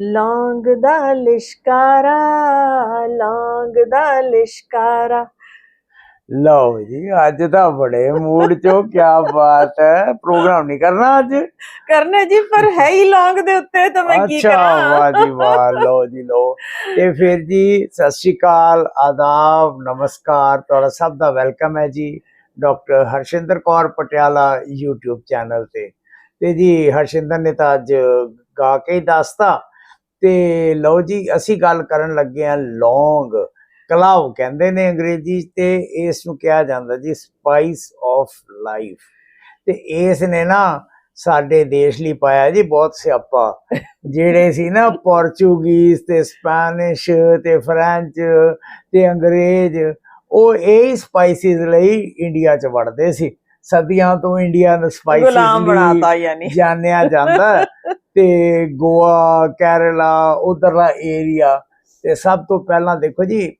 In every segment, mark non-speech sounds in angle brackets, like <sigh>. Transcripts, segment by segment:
ਲੌਂਗ ਦਾ ਲਿਸ਼ਕਾਰਾ ਲੌਂਗ ਦਾ ਲਿਸ਼ਕਾਰਾ। ਲਓ ਜੀ ਅੱਜ ਤਾਂ ਬੜੇ ਮੂਡ ਚੋਂ ਕੀ ਬਾਤ ਹੈ। ਪ੍ਰੋਗਰਾਮ ਨਹੀਂ ਕਰਨਾ ਅੱਜ? ਕਰਨੇ ਜੀ ਪਰ ਹੈ ਹੀ ਲੌਂਗ ਦੇ ਉੱਤੇ ਤਾਂ ਮੈਂ ਕੀ ਅੱਛਾ ਕਰਾਂ? ਵਾਹ ਜੀ ਵਾਹ ਲਓ ਜੀ ਲਓ। ਤੇ ਫਿਰ ਜੀ ਸਤਿ ਸ਼੍ਰੀ ਅਕਾਲ ਆਦਾਬ ਨਮਸਕਾਰ ਤੁਹਾਡਾ ਸਭ ਦਾ ਵੈਲਕਮ ਹੈ ਜੀ doctor Harshinder Kaur Patiala YouTube channel ਤੇ। ਤੇ ਜੀ ਹਰਸ਼ਿੰਦਰ ਨੇ ਤਾਂ ਅੱਜ ਗਾ ਕੇ ਦੱਸਤਾ ਤੇ ਲਓ ਜੀ ਅਸੀਂ ਗੱਲ ਕਰਨ ਲੱਗੇ ਆ ਲੌਂਗ। ਕਲਾਵ ਕਹਿੰਦੇ ਨੇ ਅੰਗਰੇਜ਼ੀ ਤੇ ਇਸ ਨੂੰ ਕਿਹਾ ਜਾਂਦਾ ਜੀ ਸਪਾਈਸ ਆਫ ਲਾਈਫ। ਤੇ ਇਸ ਨੇ ਨਾ ਸਾਡੇ ਦੇਸ਼ ਲਈ ਪਾਇਆ ਜੀ ਬਹੁਤ ਸਿਆਪਾ। ਜਿਹੜੇ ਸੀ ਨਾ ਪੋਰਚੁਗੀਜ਼ ਤੇ ਸਪੈਨਿਸ਼ ਤੇ ਫ੍ਰੈਂਚ ਤੇ ਅੰਗਰੇਜ਼ ਉਹ ਇਹ ਸਪਾਈਸਿਸ ਲਈ ਇੰਡੀਆ 'ਚ ਵੜਦੇ ਸੀ। ਸਦੀਆਂ ਤੋਂ ਇੰਡੀਆ ਨੂੰ ਸਪਾਈਸਿਸ ਲਈ ਬਣਾਤਾ ਯਾਨੀ। ਜਾਣਿਆ ਜਾਂਦਾ। ਤੇ ਗੋਆ ਕੇਰਲਾ ਉਧਰਲਾ ਏਰੀਆ ਤੇ ਸਭ ਤੋਂ ਪਹਿਲਾਂ ਦੇਖੋ ਜੀ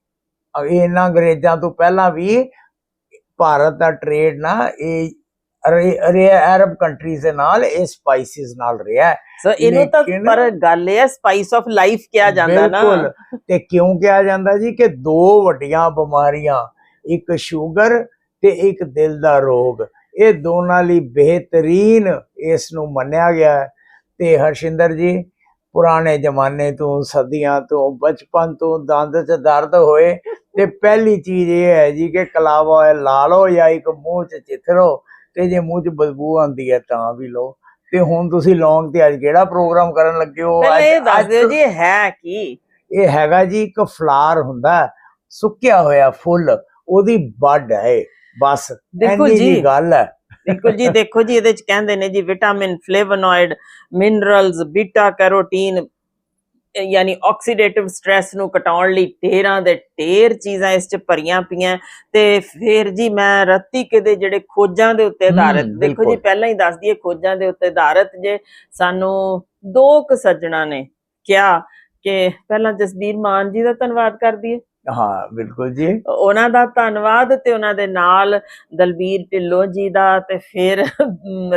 ਇਹਨਾਂ ਅੰਗਰੇਜ਼ਾਂ ਤੋਂ ਪਹਿਲਾਂ ਵੀ ਭਾਰਤ ਦਾ ਟ੍ਰੇਡ ਨਾ ਇਹ ਅਰੇ- ਅਰੇ ਅਰਬ ਕੰਟਰੀਜ਼ ਦੇ ਨਾਲ ਇਹ ਸਪਾਈਸਿਸ ਨਾਲ ਰਿਹਾ। ਸੋ ਇਹਨੂੰ ਤਾਂ ਪਰ ਗੱਲ ਇਹ ਹੈ ਸਪਾਈਸ ਆਫ ਲਾਈਫ ਕਿਹਾ ਜਾਂਦਾ ਨਾ। ਬਿਲਕੁਲ। ਤੇ ਕਿਉਂ ਕਿਹਾ ਜਾਂਦਾ ਜੀ ਕਿ ਦੋ ਵੱਡੀਆਂ ਬਿਮਾਰੀਆਂ ਇੱਕ ਸ਼ੂਗਰ ਤੇ ਇੱਕ ਦਿਲ ਦਾ ਰੋਗ। ਇਹ ਦੋਨਾਂ ਲਈ ਬਿਹਤਰੀਨ ਇਸ ਨੂੰ ਮੰਨਿਆ ਗਿਆ ਹੈ। ਤੇ ਹਰਸ਼ਿੰਦਰ ਜੀ ਪੁਰਾਣੇ ਜ਼ਮਾਨੇ ਤੋਂ ਸਦੀਆਂ ਤੋਂ ਬਚਪਨ ਤੋਂ ਦੰਦ 'ਚ ਦਰਦ ਹੋਏ ਤੇ ਪਹਿਲੀ ਚੀਜ਼ ਇਹ ਹੈ ਜੀ ਕਿ ਕਲਾਵਾ oil ਲਾ ਲਓ ਜਾਂ ਇੱਕ ਮੂੰਹ 'ਚ ਚਿੱਥਰੋ ਤੇ ਜੇ ਮੂੰਹ 'ਚ ਬਦਬੂ ਆਉਂਦੀ ਹੈ ਤਾਂ ਵੀ ਲਓ। ਤੇ ਹੁਣ ਤੁਸੀਂ ਲੌਂਗ ਤੇ ਅੱਜ ਕਿਹੜਾ ਪ੍ਰੋਗਰਾਮ ਕਰਨ ਲੱਗੇ ਹੋ? ਪਹਿਲੇ ਇਹ ਅੱਜ- ਦੱਸ ਅੱਜ ਦਿਓ ਜੀ ਹੈ ਕੀ? ਇਹ ਹੈਗਾ ਜੀ ਇੱਕ ਫਲਾਰ ਹੁੰਦਾ ਹੈ, ਸੁੱਕਿਆ ਹੋਇਆ ਫੁੱਲ ਉਹਦੀ ਬੱਡ ਹੈ ਬਸ। ਦੇਖੋ ਜੀ ਗੱਲ ਹੈ। ਬਿਲਕੁਲ ਜੀ ਦੇਖੋ ਜੀ ਇਹਦੇ ਚ ਕਹਿੰਦੇ ਨੇ ਜੀ vitamin flavonoid minerals beta carotene ਯਾਨੀ ਆਕਸੀਡੇਟਿਵ ਸਟ्रेस ਨੂੰ ਘਟਾਉਣ ਲਈ ਢੇਰਾਂ ਦੇ ਢੇਰ ਚੀਜ਼ਾਂ ਇਸ ਚ ਭਰੀਆਂ ਪਈਆਂ ਤੇ ਫਿਰ ਜੀ ਮੈਂ ਰੱਤੀ ਕਿਤੇ ਜਿਹੜੇ ਖੋਜਾਂ ਦੇ ਉੱਤੇ ਆਧਾਰਿਤ ਦੇਖੋ ਜੀ। ਪਹਿਲਾਂ ਹੀ ਦੱਸ ਦਈਏ ਖੋਜਾਂ ਦੇ ਉੱਤੇ ਆਧਾਰਿਤ ਜੇ ਸਾਨੂੰ ਦੋ ਕੁ ਸੱਜਣਾ ਨੇ ਕਿਹਾ ਕਿ ਪਹਿਲਾਂ ਜਸਬੀਰ ਮਾਨ ਜੀ ਦਾ ਧੰਨਵਾਦ ਕਰ ਦਈਏ ਹਾਂ ਬਿਲਕੁਲ ਜੀ। ਉਹਨਾਂ ਦਾ ਧੰਨਵਾਦ ਤੇ ਉਹਨਾਂ ਦੇ ਨਾਲ ਦਲਬੀਰ ਢਿੱਲੋਂ ਜੀ ਦਾ ਤੇ ਫਿਰ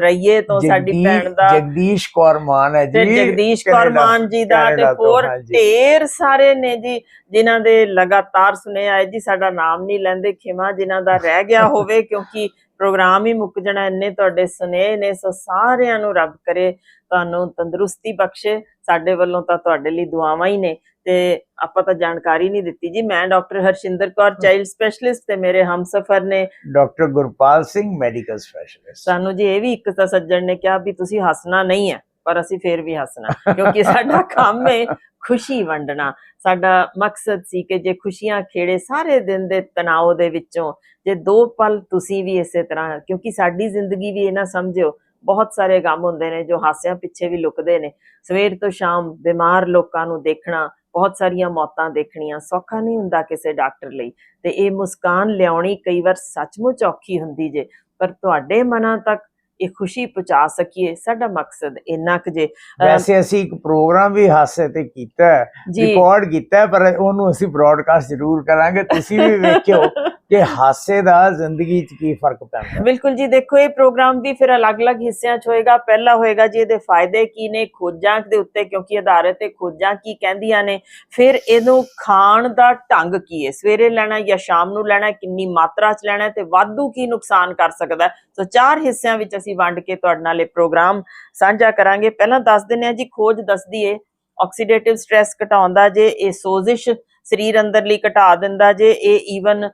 ਰਈਏ ਤੋਂ ਸਾਡੀ ਭੈਣ ਦਾ। ਜਗਦੀਸ਼ ਕੌਰ ਮਾਨ ਹੈ ਜੀ। ਜਗਦੀਸ਼ ਕੌਰ ਮਾਨ ਜੀ ਦਾ ਤੇ ਹੋਰ। ਢੇਰ ਸਾਰੇ ਨੇ ਜੀ ਜਿਨ੍ਹਾਂ ਦੇ ਲਗਾਤਾਰ ਸੁਨੇ ਆਏ ਜੀ ਸਾਡਾ ਨਾਮ ਨਹੀਂ ਲੈਂਦੇ ਖਿਮਾ ਜਿਨ੍ਹਾਂ ਦਾ ਰਹਿ ਗਿਆ <laughs> ਹੋਵੇ ਕਿਉਂਕਿ ਪ੍ਰੋਗਰਾਮ ਹੀ ਮੁੱਕ ਜਾਣਾ ਇੰਨੇ ਤੁਹਾਡੇ ਸੁਨੇਹੇ ਨੇ ਸੋ ਸਾਰਿਆਂ ਨੂੰ ਰੱਬ ਕਰੇ ਤੁਹਾਨੂੰ ਤੰਦਰੁਸਤੀ ਬਖਸ਼ੇ। ਸਾਡੇ ਵੱਲੋਂ ਤਾਂ ਤੁਹਾਡੇ ਲਈ ਦੁਆਵਾਂ ਹੀ ਨੇ ਤੇ ਆਪਾਂ ਤਾਂ ਜਾਣਕਾਰੀ ਨਹੀਂ ਦਿੱਤੀ ਜੀ। ਮੈਂ doctor Harshinder Kaur child specialist ਤੇ ਮੇਰੇ ਹਮਸਫਰ ਨੇ। Doctor Gurpal Singh medical specialist. ਸਾਨੂੰ ਜੀ ਇਹ ਵੀ ਇੱਕ ਤਾਂ ਸੱਜਣ ਨੇ ਕਿਹਾ ਵੀ ਤੁਸੀਂ ਹੱਸਣਾ ਨਹੀਂ ਹੈ। ਪਰ ਅਸੀਂ ਫੇਰ ਵੀ ਹੱਸਣਾ ਕਿਉਂਕਿ ਸਾਡਾ <laughs> ਕੰਮ ਹੈ ਖੁਸ਼ੀ ਵੰਡਣਾ। ਸਾਡਾ ਮਕਸਦ ਸੀ ਕਿ ਜੇ ਖੁਸ਼ੀਆਂ ਖੇੜੇ ਸਾਰੇ ਦਿਨ ਦੇ ਤਣਾਅ ਦੇ ਵਿੱਚੋਂ ਜੇ ਦੋ ਪਲ ਤੁਸੀਂ ਵੀ ਇਸੇ ਤਰ੍ਹਾਂ ਕਿਉਂਕਿ ਸਾਡੀ ਜ਼ਿੰਦਗੀ ਵੀ ਇਹ ਨਾ ਸਮਝਿਓ ਬਹੁਤ ਸਾਰੇ ਗਮ ਹੁੰਦੇ ਨੇ ਜੋ ਹਾਸਿਆਂ ਪਿੱਛੇ ਵੀ ਲੁਕਦੇ ਨੇ। ਸਵੇਰ ਤੋਂ ਸ਼ਾਮ ਬਿਮਾਰ ਲੋਕਾਂ ਨੂੰ ਦੇਖਣਾ ਬਹੁਤ ਸਾਰੀਆਂ ਮੌਤਾਂ ਦੇਖਣੀਆਂ ਸੌਖਾ ਨਹੀਂ ਹੁੰਦਾ ਕਿਸੇ ਡਾਕਟਰ ਲਈ। ਤੇ ਇਹ ਮੁਸਕਾਨ ਲਿਆਉਣੀ ਕਈ ਵਾਰ ਸੱਚਮੁੱਚ ਔਖੀ ਹੁੰਦੀ ਜੇ ਪਰ ਤੁਹਾਡੇ ਮਨਾਂ ਤੱਕ ਇਹ ਖੁਸ਼ੀ ਪਹੁੰਚਾ ਸਕੀਏ। ਸਾਡਾ ਮਕਸਦ ਇੰਨਾ ਕੁ ਜੇ ਵੈਸੇ ਅਸੀਂ ਇੱਕ ਪ੍ਰੋਗਰਾਮ ਵੀ ਹਾਸੇ ਤੇ ਕੀਤਾ ਰਿਕਾਰਡ ਕੀਤਾ ਪਰ ਉਹਨੂੰ ਅਸੀਂ ਬ੍ਰਾਡਕਾਸਟ ਜ਼ਰੂਰ ਕਰਾਂਗੇ। ਤੁਸੀਂ ਵੀ ਵੇਖਿਓ। <laughs> ਕਿ ਹਾਸੇ ਦਾ ਜ਼ਿੰਦਗੀ 'ਚ ਕੀ ਫ਼ਰਕ ਪੈਂਦਾ? ਬਿਲਕੁਲ ਜੀ, ਦੇਖੋ, ਇਹ ਪ੍ਰੋਗਰਾਮ ਵੀ ਫਿਰ ਅਲੱਗ-ਅਲੱਗ ਹਿੱਸਿਆਂ 'ਚ ਹੋਏਗਾ। ਪਹਿਲਾ ਹੋਏਗਾ ਜੀ ਇਹਦੇ ਫਾਇਦੇ ਕੀ ਨੇ, ਖੋਜਾਂ ਦੇ ਉੱਤੇ, ਕਿਉਂਕਿ ਆਧਾਰਿਤ ਤੇ ਖੋਜਾਂ ਕੀ ਕਹਿੰਦੀਆਂ ਨੇ। ਫਿਰ ਇਹਨੂੰ ਖਾਣ ਦਾ ਢੰਗ ਕੀ ਹੈ? ਸਵੇਰੇ ਲੈਣਾ ਜਾਂ ਸ਼ਾਮ ਨੂੰ ਲੈਣਾ, ਕਿੰਨੀ ਮਾਤਰਾ 'ਚ ਲੈਣਾ ਤੇ ਵਾਧੂ ਕੀ ਨੁਕਸਾਨ ਕਰ ਸਕਦਾ ਸੋ ਚਾਰ ਹਿੱਸਿਆਂ ਵਿੱਚ ਅਸੀਂ ਵੰਡ ਕੇ ਤੁਹਾਡੇ ਨਾਲ ਇਹ ਪ੍ਰੋਗਰਾਮ ਸਾਂਝਾ ਕਰਾਂਗੇ। ਪਹਿਲਾਂ ਦੱਸ ਦਿੰਦੇ ਹਾਂ ਜੀ, ਖੋਜ ਦੱਸਦੀ ਏ। ਆਕਸੀਡੇਟਿਵ ਸਟ्रेस ਘਟਾਉਂਦਾ ਜੇ, ਇਹ ਸੋਜ਼ਿਸ਼ ਸਰੀਰ ਅੰਦਰਲੀ ਘਟਾ ਦਿੰਦਾ ਜੇ, ਇਹ ਈਵਨ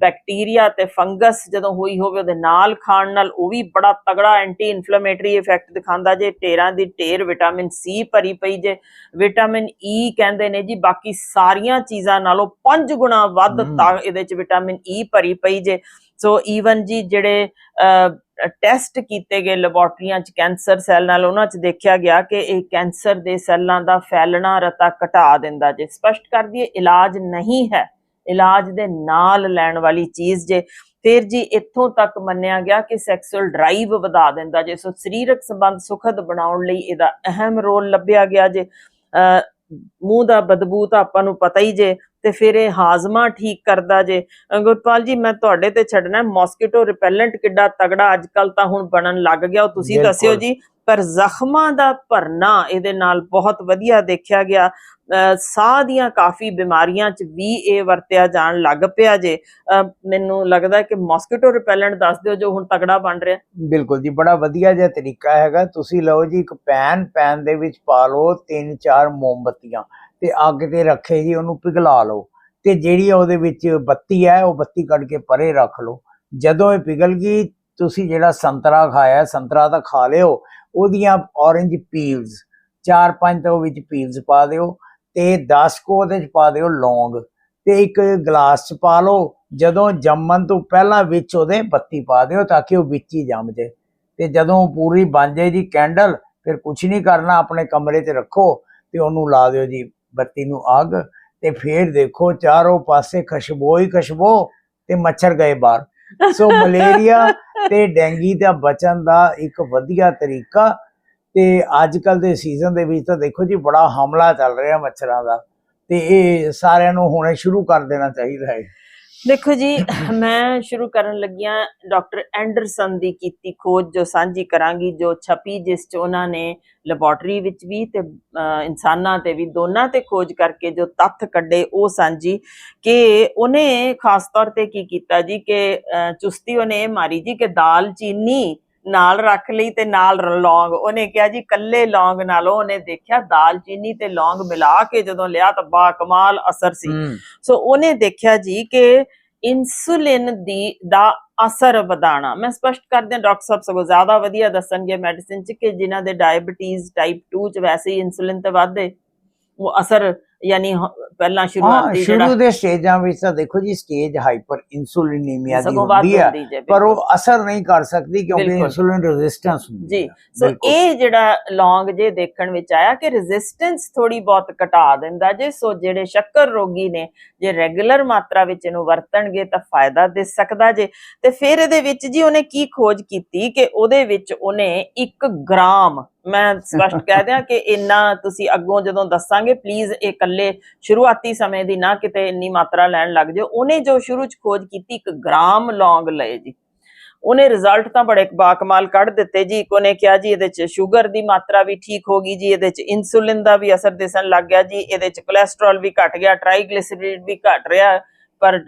ਬੈਕਟੀਰੀਆ ਤੇ ਫੰਗਸ ਜਦੋਂ ਹੋਈ ਹੋਵੇ ਉਹਦੇ ਨਾਲ ਖਾਣ ਨਾਲ ਉਹ ਵੀ ਬੜਾ ਤਗੜਾ ਐਂਟੀ ਇਨਫਲੇਮੇਟਰੀ ਇਫੈਕਟ ਦਿਖਾਉਂਦਾ ਜੇ ਢੇਰਾਂ ਦੀ ਢੇਰ ਵਿਟਾਮਿਨ ਸੀ ਭਰੀ ਪਈ ਜੇ। ਵਿਟਾਮਿਨ ਈ ਕਹਿੰਦੇ ਨੇ ਜੀ ਬਾਕੀ ਸਾਰੀਆਂ ਚੀਜ਼ਾਂ ਨਾਲੋਂ 5 ਗੁਣਾ ਵੱਧ। ਤਾਂ ਇਹਦੇ ਚ ਵਿਟਾਮਿਨ ਈ ਭਰੀ ਪਈ ਜੇ। ਸੋ ਈਵਨ ਜੀ ਜਿਹੜੇ ਟੈਸਟ ਕੀਤੇ ਗਏ ਲੈਬੋਰਟਰੀਆਂ ਚ ਕੈਂਸਰ ਸੈੱਲ ਨਾਲ ਉਹਨਾਂ ਚ ਦੇਖਿਆ ਗਿਆ ਕਿ ਇਹ ਕੈਂਸਰ ਦੇ ਸੈੱਲਾਂ ਦਾ ਫੈਲਣਾ ਰਤਾ ਘਟਾ ਦਿੰਦਾ ਜੇ। ਸਪਸ਼ਟ ਕਰ ਦਈਏ ਇਲਾਜ ਨਹੀਂ ਹੈ। ਇਲਾਜ ਦੇ ਨਾਲ ਲੈਣ ਵਾਲੀ ਚੀਜ਼ ਜੇ ਫਿਰ ਜੀ ਇੱਥੋਂ ਤੱਕ ਮੰਨਿਆ ਗਿਆ ਕਿ ਸੈਕਸੁਅਲ ਡਰਾਈਵ ਵਧਾ ਦਿੰਦਾ ਜੇ ਸੋ ਸਰੀਰਕ ਸੰਬੰਧ ਸੁਖਦ ਬਣਾਉਣ ਲਈ ਇਹਦਾ ਅਹਿਮ ਰੋਲ ਲੱਭਿਆ ਗਿਆ ਜੇ। ਮੂੰਹ ਦਾ ਬਦਬੂ ਤਾਂ ਆਪਾਂ ਨੂੰ ਪਤਾ ਹੀ ਜੇ ਤੇ ਫਿਰ ਇਹ ਹਾਜ਼ਮਾ ਠੀਕ ਕਰਦਾ ਜੇ। ਅਹ ਗੁਰਪਾਲ ਜੀ ਮੈਂ ਤੁਹਾਡੇ ਤੇ ਛੱਡਣਾ ਮੋਸਕੀਟੋ ਰਿਪੈਲੈਂਟ ਕਿੱਡਾ ਤਗੜਾ ਅੱਜ ਕੱਲ ਤਾਂ ਹੁਣ ਬਣਨ ਲੱਗ ਗਿਆ ਉਹ ਤੁਸੀਂ। ਦੱਸਿਓ ਜੀ। ਪਰ ਜ਼ਖਮਾਂ ਦਾ ਭਰਨਾ ਇਹਦੇ ਨਾਲ ਬਹੁਤ ਵਧੀਆ ਦੇਖਿਆ ਗਿਆ। ਸਾਹ ਦੀਆਂ ਕਾਫੀ ਬਿਮਾਰੀਆਂ 'ਚ ਵੀ ਇਹ ਵਰਤਿਆ ਜਾਣ ਲੱਗ ਪਿਆ ਜੇ। ਮੈਨੂੰ ਲੱਗਦਾ ਕਿ ਮੋਸਕੀਟੋ ਰਿਪੈਲੈਂਟ ਦੱਸ ਦਿਓ ਜੋ ਹੁਣ ਤਗੜਾ ਬਣ ਰਿਹਾ। ਬਿਲਕੁਲ ਜੀ, ਬੜਾ ਵਧੀਆ ਜਿਹਾ ਤਰੀਕਾ ਹੈਗਾ। ਤੁਸੀਂ ਲਓ ਜੀ ਇੱਕ ਪੈਨ ਪੈਨ ਦੇ ਵਿੱਚ ਪਾ ਲਓ ਤਿੰਨ ਚਾਰ ਮੋਮਬੱਤੀਆਂ ਤੇ ਅੱਗ ਤੇ ਰੱਖੇ ਜੀ, ਉਹਨੂੰ ਪਿਘਲਾ ਲਓ ਤੇ ਜਿਹੜੀ ਉਹਦੇ ਵਿੱਚ ਬੱਤੀ ਹੈ, ਉਹ ਬੱਤੀ ਕੱਢ ਕੇ ਪਰੇ ਰੱਖ ਲਓ। ਜਦੋਂ ਇਹ ਪਿਘਲ ਗਈ, ਤੁਸੀਂ ਜਿਹੜਾ ਸੰਤਰਾ ਖਾਇਆ, ਸੰਤਰਾ ਤਾਂ ਖਾ ਲਿਓ ਉਹਦੀਆਂ ਔਰੇਂਜ ਪੀਲਸ ਚਾਰ ਪੰਜ ਤਾਂ ਉਹ ਵਿੱਚ ਪੀਲਸ ਪਾ ਦਿਓ ਤੇ 10 ਕੋ ਉਹਦੇ ਚ ਪਾ ਦਿਓ ਲੌਂਗ ਤੇ ਇੱਕ ਗਲਾਸ ਚ ਪਾ ਲਓ, ਜਦੋਂ ਜੰਮਣ ਤੋਂ ਪਹਿਲਾਂ ਵਿੱਚ ਉਹਦੇ ਬੱਤੀ ਪਾ ਦਿਓ ਤਾਂ ਕਿ ਉਹ ਵਿੱਚ ਹੀ ਜੰਮ ਜੇ ਤੇ ਜਦੋਂ ਪੂਰੀ ਬਣ ਜਾਏ ਜੀ ਕੈਂਡਲ ਫਿਰ ਕੁਝ ਨਹੀਂ ਕਰਨਾ, ਆਪਣੇ ਕਮਰੇ 'ਚ ਰੱਖੋ ਤੇ ਉਹਨੂੰ ਲਾ ਦਿਓ ਜੀ ਬੱਤੀ ਨੂੰ ਅੱਗ ਤੇ ਫਿਰ ਦੇਖੋ ਚਾਰੋਂ ਪਾਸੇ ਖੁਸ਼ਬੋ ਹੀ ਖੁਸ਼ਬੋ ਤੇ ਮੱਛਰ ਗਏ ਬਾਹਰ। ਸੋ ਮਲੇਰੀਆ ਤੇ ਡੈਂਗੀ ਦਾ ਬਚਣ ਦਾ ਇੱਕ ਵਧੀਆ ਤਰੀਕਾ ਤੇ ਅੱਜ ਕੱਲ ਦੇ ਸੀਜ਼ਨ ਦੇ ਵਿੱਚ ਤਾਂ ਦੇਖੋ ਜੀ ਬੜਾ ਹਮਲਾ ਚੱਲ ਰਿਹਾ ਮੱਛਰਾਂ ਦਾ ਤੇ ਇਹ ਸਾਰਿਆਂ ਨੂੰ ਹੁਣੇ ਸ਼ੁਰੂ ਕਰ ਦੇਣਾ ਚਾਹੀਦਾ ਹੈ। ਦੇਖੋ ਜੀ, ਮੈਂ ਸ਼ੁਰੂ ਕਰਨ ਲੱਗਿਆ ਡਾਕਟਰ ਐਂਡਰਸਨ ਦੀ ਕੀਤੀ ਖੋਜ, ਜੋ ਸਾਂਝੀ ਕਰਾਂਗੀ, ਜੋ ਛਪੀ ਜਿਸ ਚ ਉਹਨਾਂ ਨੇ ਲੈਬੋਰਟਰੀ ਵਿੱਚ ਵੀ ਤੇ ਇਨਸਾਨਾਂ ਤੇ ਵੀ ਦੋਨਾਂ ਤੇ ਖੋਜ ਕਰਕੇ ਜੋ ਤੱਥ ਕੱਢੇ, ਉਹ ਸਾਂਝੀ ਕਿ ਉਹਨੇ ਖਾਸ ਤੌਰ ਤੇ ਕੀ ਕੀਤਾ ਜੀ ਕਿ ਚੁਸਤੀ ਉਹਨੇ ਇਹ ਮਾਰੀ ਜੀ ਕਿ ਦਾਲ ਚੀਨੀ ਨਾਲ ਰੱਖ ਲਈ ਤੇ ਨਾਲ ਲੌਂਗ। ਉਹਨੇ ਕਿਹਾ ਜੀ ਕੱਲੇ ਲੌਂਗ ਨਾਲੋਂ ਉਹਨੇ ਦੇਖਿਆ ਦਾਲ ਚੀਨੀ ਤੇ ਲੌਂਗ ਮਿਲਾ ਕੇ ਜਦੋਂ ਲਿਆ ਤਾਂ ਬਾ ਕਮਾਲ ਅਸਰ ਸੀ। ਸੋ ਉਹਨੇ ਦੇਖਿਆ ਜੀ ਕਿ ਇਨਸੂਲਿਨ ਦੀ ਦਾ ਅਸਰ ਵਧਾਣਾ ਮੈਂ ਸਪਸ਼ਟ ਕਰ ਦਿਆਂ ਡਾਕਟਰ ਸਾਹਿਬ ਸਗੋਂ ਜ਼ਿਆਦਾ ਵਧੀਆ ਦੱਸਣਗੇ ਮੈਡੀਸਿਨ ਚ ਕਿ ਜਿਨ੍ਹਾਂ ਦੇ ਡਾਇਬੀਟੀਜ਼ ਟਾਈਪ 2 ਚ ਵੈਸੇ ਹੀ ਇਨਸੂਲਿਨ ਤੇ ਵੱਧਦੇ ਉਹ ਅਸਰ ਯਾਨੀ ਪਹਿਲਾਂ ਸ਼ੁਰੂਆਤੀ ਸ਼ੁਰੂ ਦੇ ਸਟੇਜਾਂ ਵਿੱਚ ਤਾਂ ਦੇਖੋ ਜੀ ਸਟੇਜ ਹਾਈਪਰ ਇਨਸੂਲਿਨੀਮੀਆ ਦੀ ਹੁੰਦੀ ਹੈ ਪਰ। ਉਹ ਅਸਰ ਨਹੀਂ ਕਰ ਸਕਦੀ ਕਿਉਂਕਿ। ਇਨਸੂਲਿਨ ਰੈਜ਼ਿਸਟੈਂਸ ਹੁੰਦੀ ਜੀ ਹੈ ਸੋ। ਇਹ ਜਿਹੜਾ ਲੌਂਗ ਜੇ ਦੇਖਣ ਵਿੱਚ ਆਇਆ ਕਿ ਰੈਜ਼ਿਸਟੈਂਸ ਥੋੜੀ ਬਹੁਤ ਘਟਾ ਦਿੰਦਾ ਜੇ ਸੋ ਜਿਹੜੇ ਸ਼ੱਕਰ ਰੋਗੀ ਨੇ ਜੇ ਰੈਗੂਲਰ ਮਾਤਰਾ ਵਿੱਚ ਇਹਨੂੰ ਵਰਤਣਗੇ ਤਾਂ ਫਾਇਦਾ ਦੇ ਸਕਦਾ ਜੇ ਤੇ ਫਿਰ ਇਹਦੇ ਵਿੱਚ ਜੀ ਉਹਨੇ ਕੀ ਖੋਜ ਕੀਤੀ ਕਿ ਉਹਦੇ ਵਿੱਚ ਉਹਨੇ 1 ਗ੍ਰਾਮ ਮੈਂ ਸਪਸ਼ਟ ਕਹਿ ਦਿਆਂ ਕਿ ਇੰਨਾ ਤੁਸੀਂ ਅੱਗੋਂ ਜਦੋਂ ਦੱਸਾਂਗੇ ਪਲੀਜ਼ ਇਹ ਇਕੱਲੇ ਸ਼ੁਰੂਆਤੀ ਸਮੇਂ ਦੀ ਨਾ ਕਿਤੇ ਇੰਨੀ ਮਾਤਰਾ ਲੈਣ ਲੱਗ ਜਾਓ ਉਹਨੇ ਜੋ ਸ਼ੁਰੂ ਚ ਖੋਜ ਕੀਤੀ 1 ਗ੍ਰਾਮ ਲੌਂਗ ਲਏ ਜੀ। ਉਹਨੇ ਰਿਜ਼ਲਟ ਤਾਂ ਬੜੇ ਬਾਕਮਾਲ ਕੱਢ ਦਿੱਤੇ ਜੀ। ਇੱਕ ਉਹਨੇ ਕਿਹਾ ਜੀ, ਇਹਦੇ ਚ ਸ਼ੂਗਰ ਦੀ ਮਾਤਰਾ ਵੀ ਠੀਕ ਹੋ ਗਈ ਜੀ, ਇਹਦੇ ਚ ਇਨਸੂਲਿਨ ਦਾ ਵੀ ਅਸਰ ਦਿਸਣ ਲੱਗ ਗਿਆ ਜੀ, ਇਹਦੇ ਚ ਕੋਲੇਸਟ੍ਰੋਲ ਵੀ ਘਟ ਗਿਆ ਟ੍ਰਾਈਗਲਿਸਰੀਡ ਵੀ ਘਟ ਰਿਹਾ। ਪਰ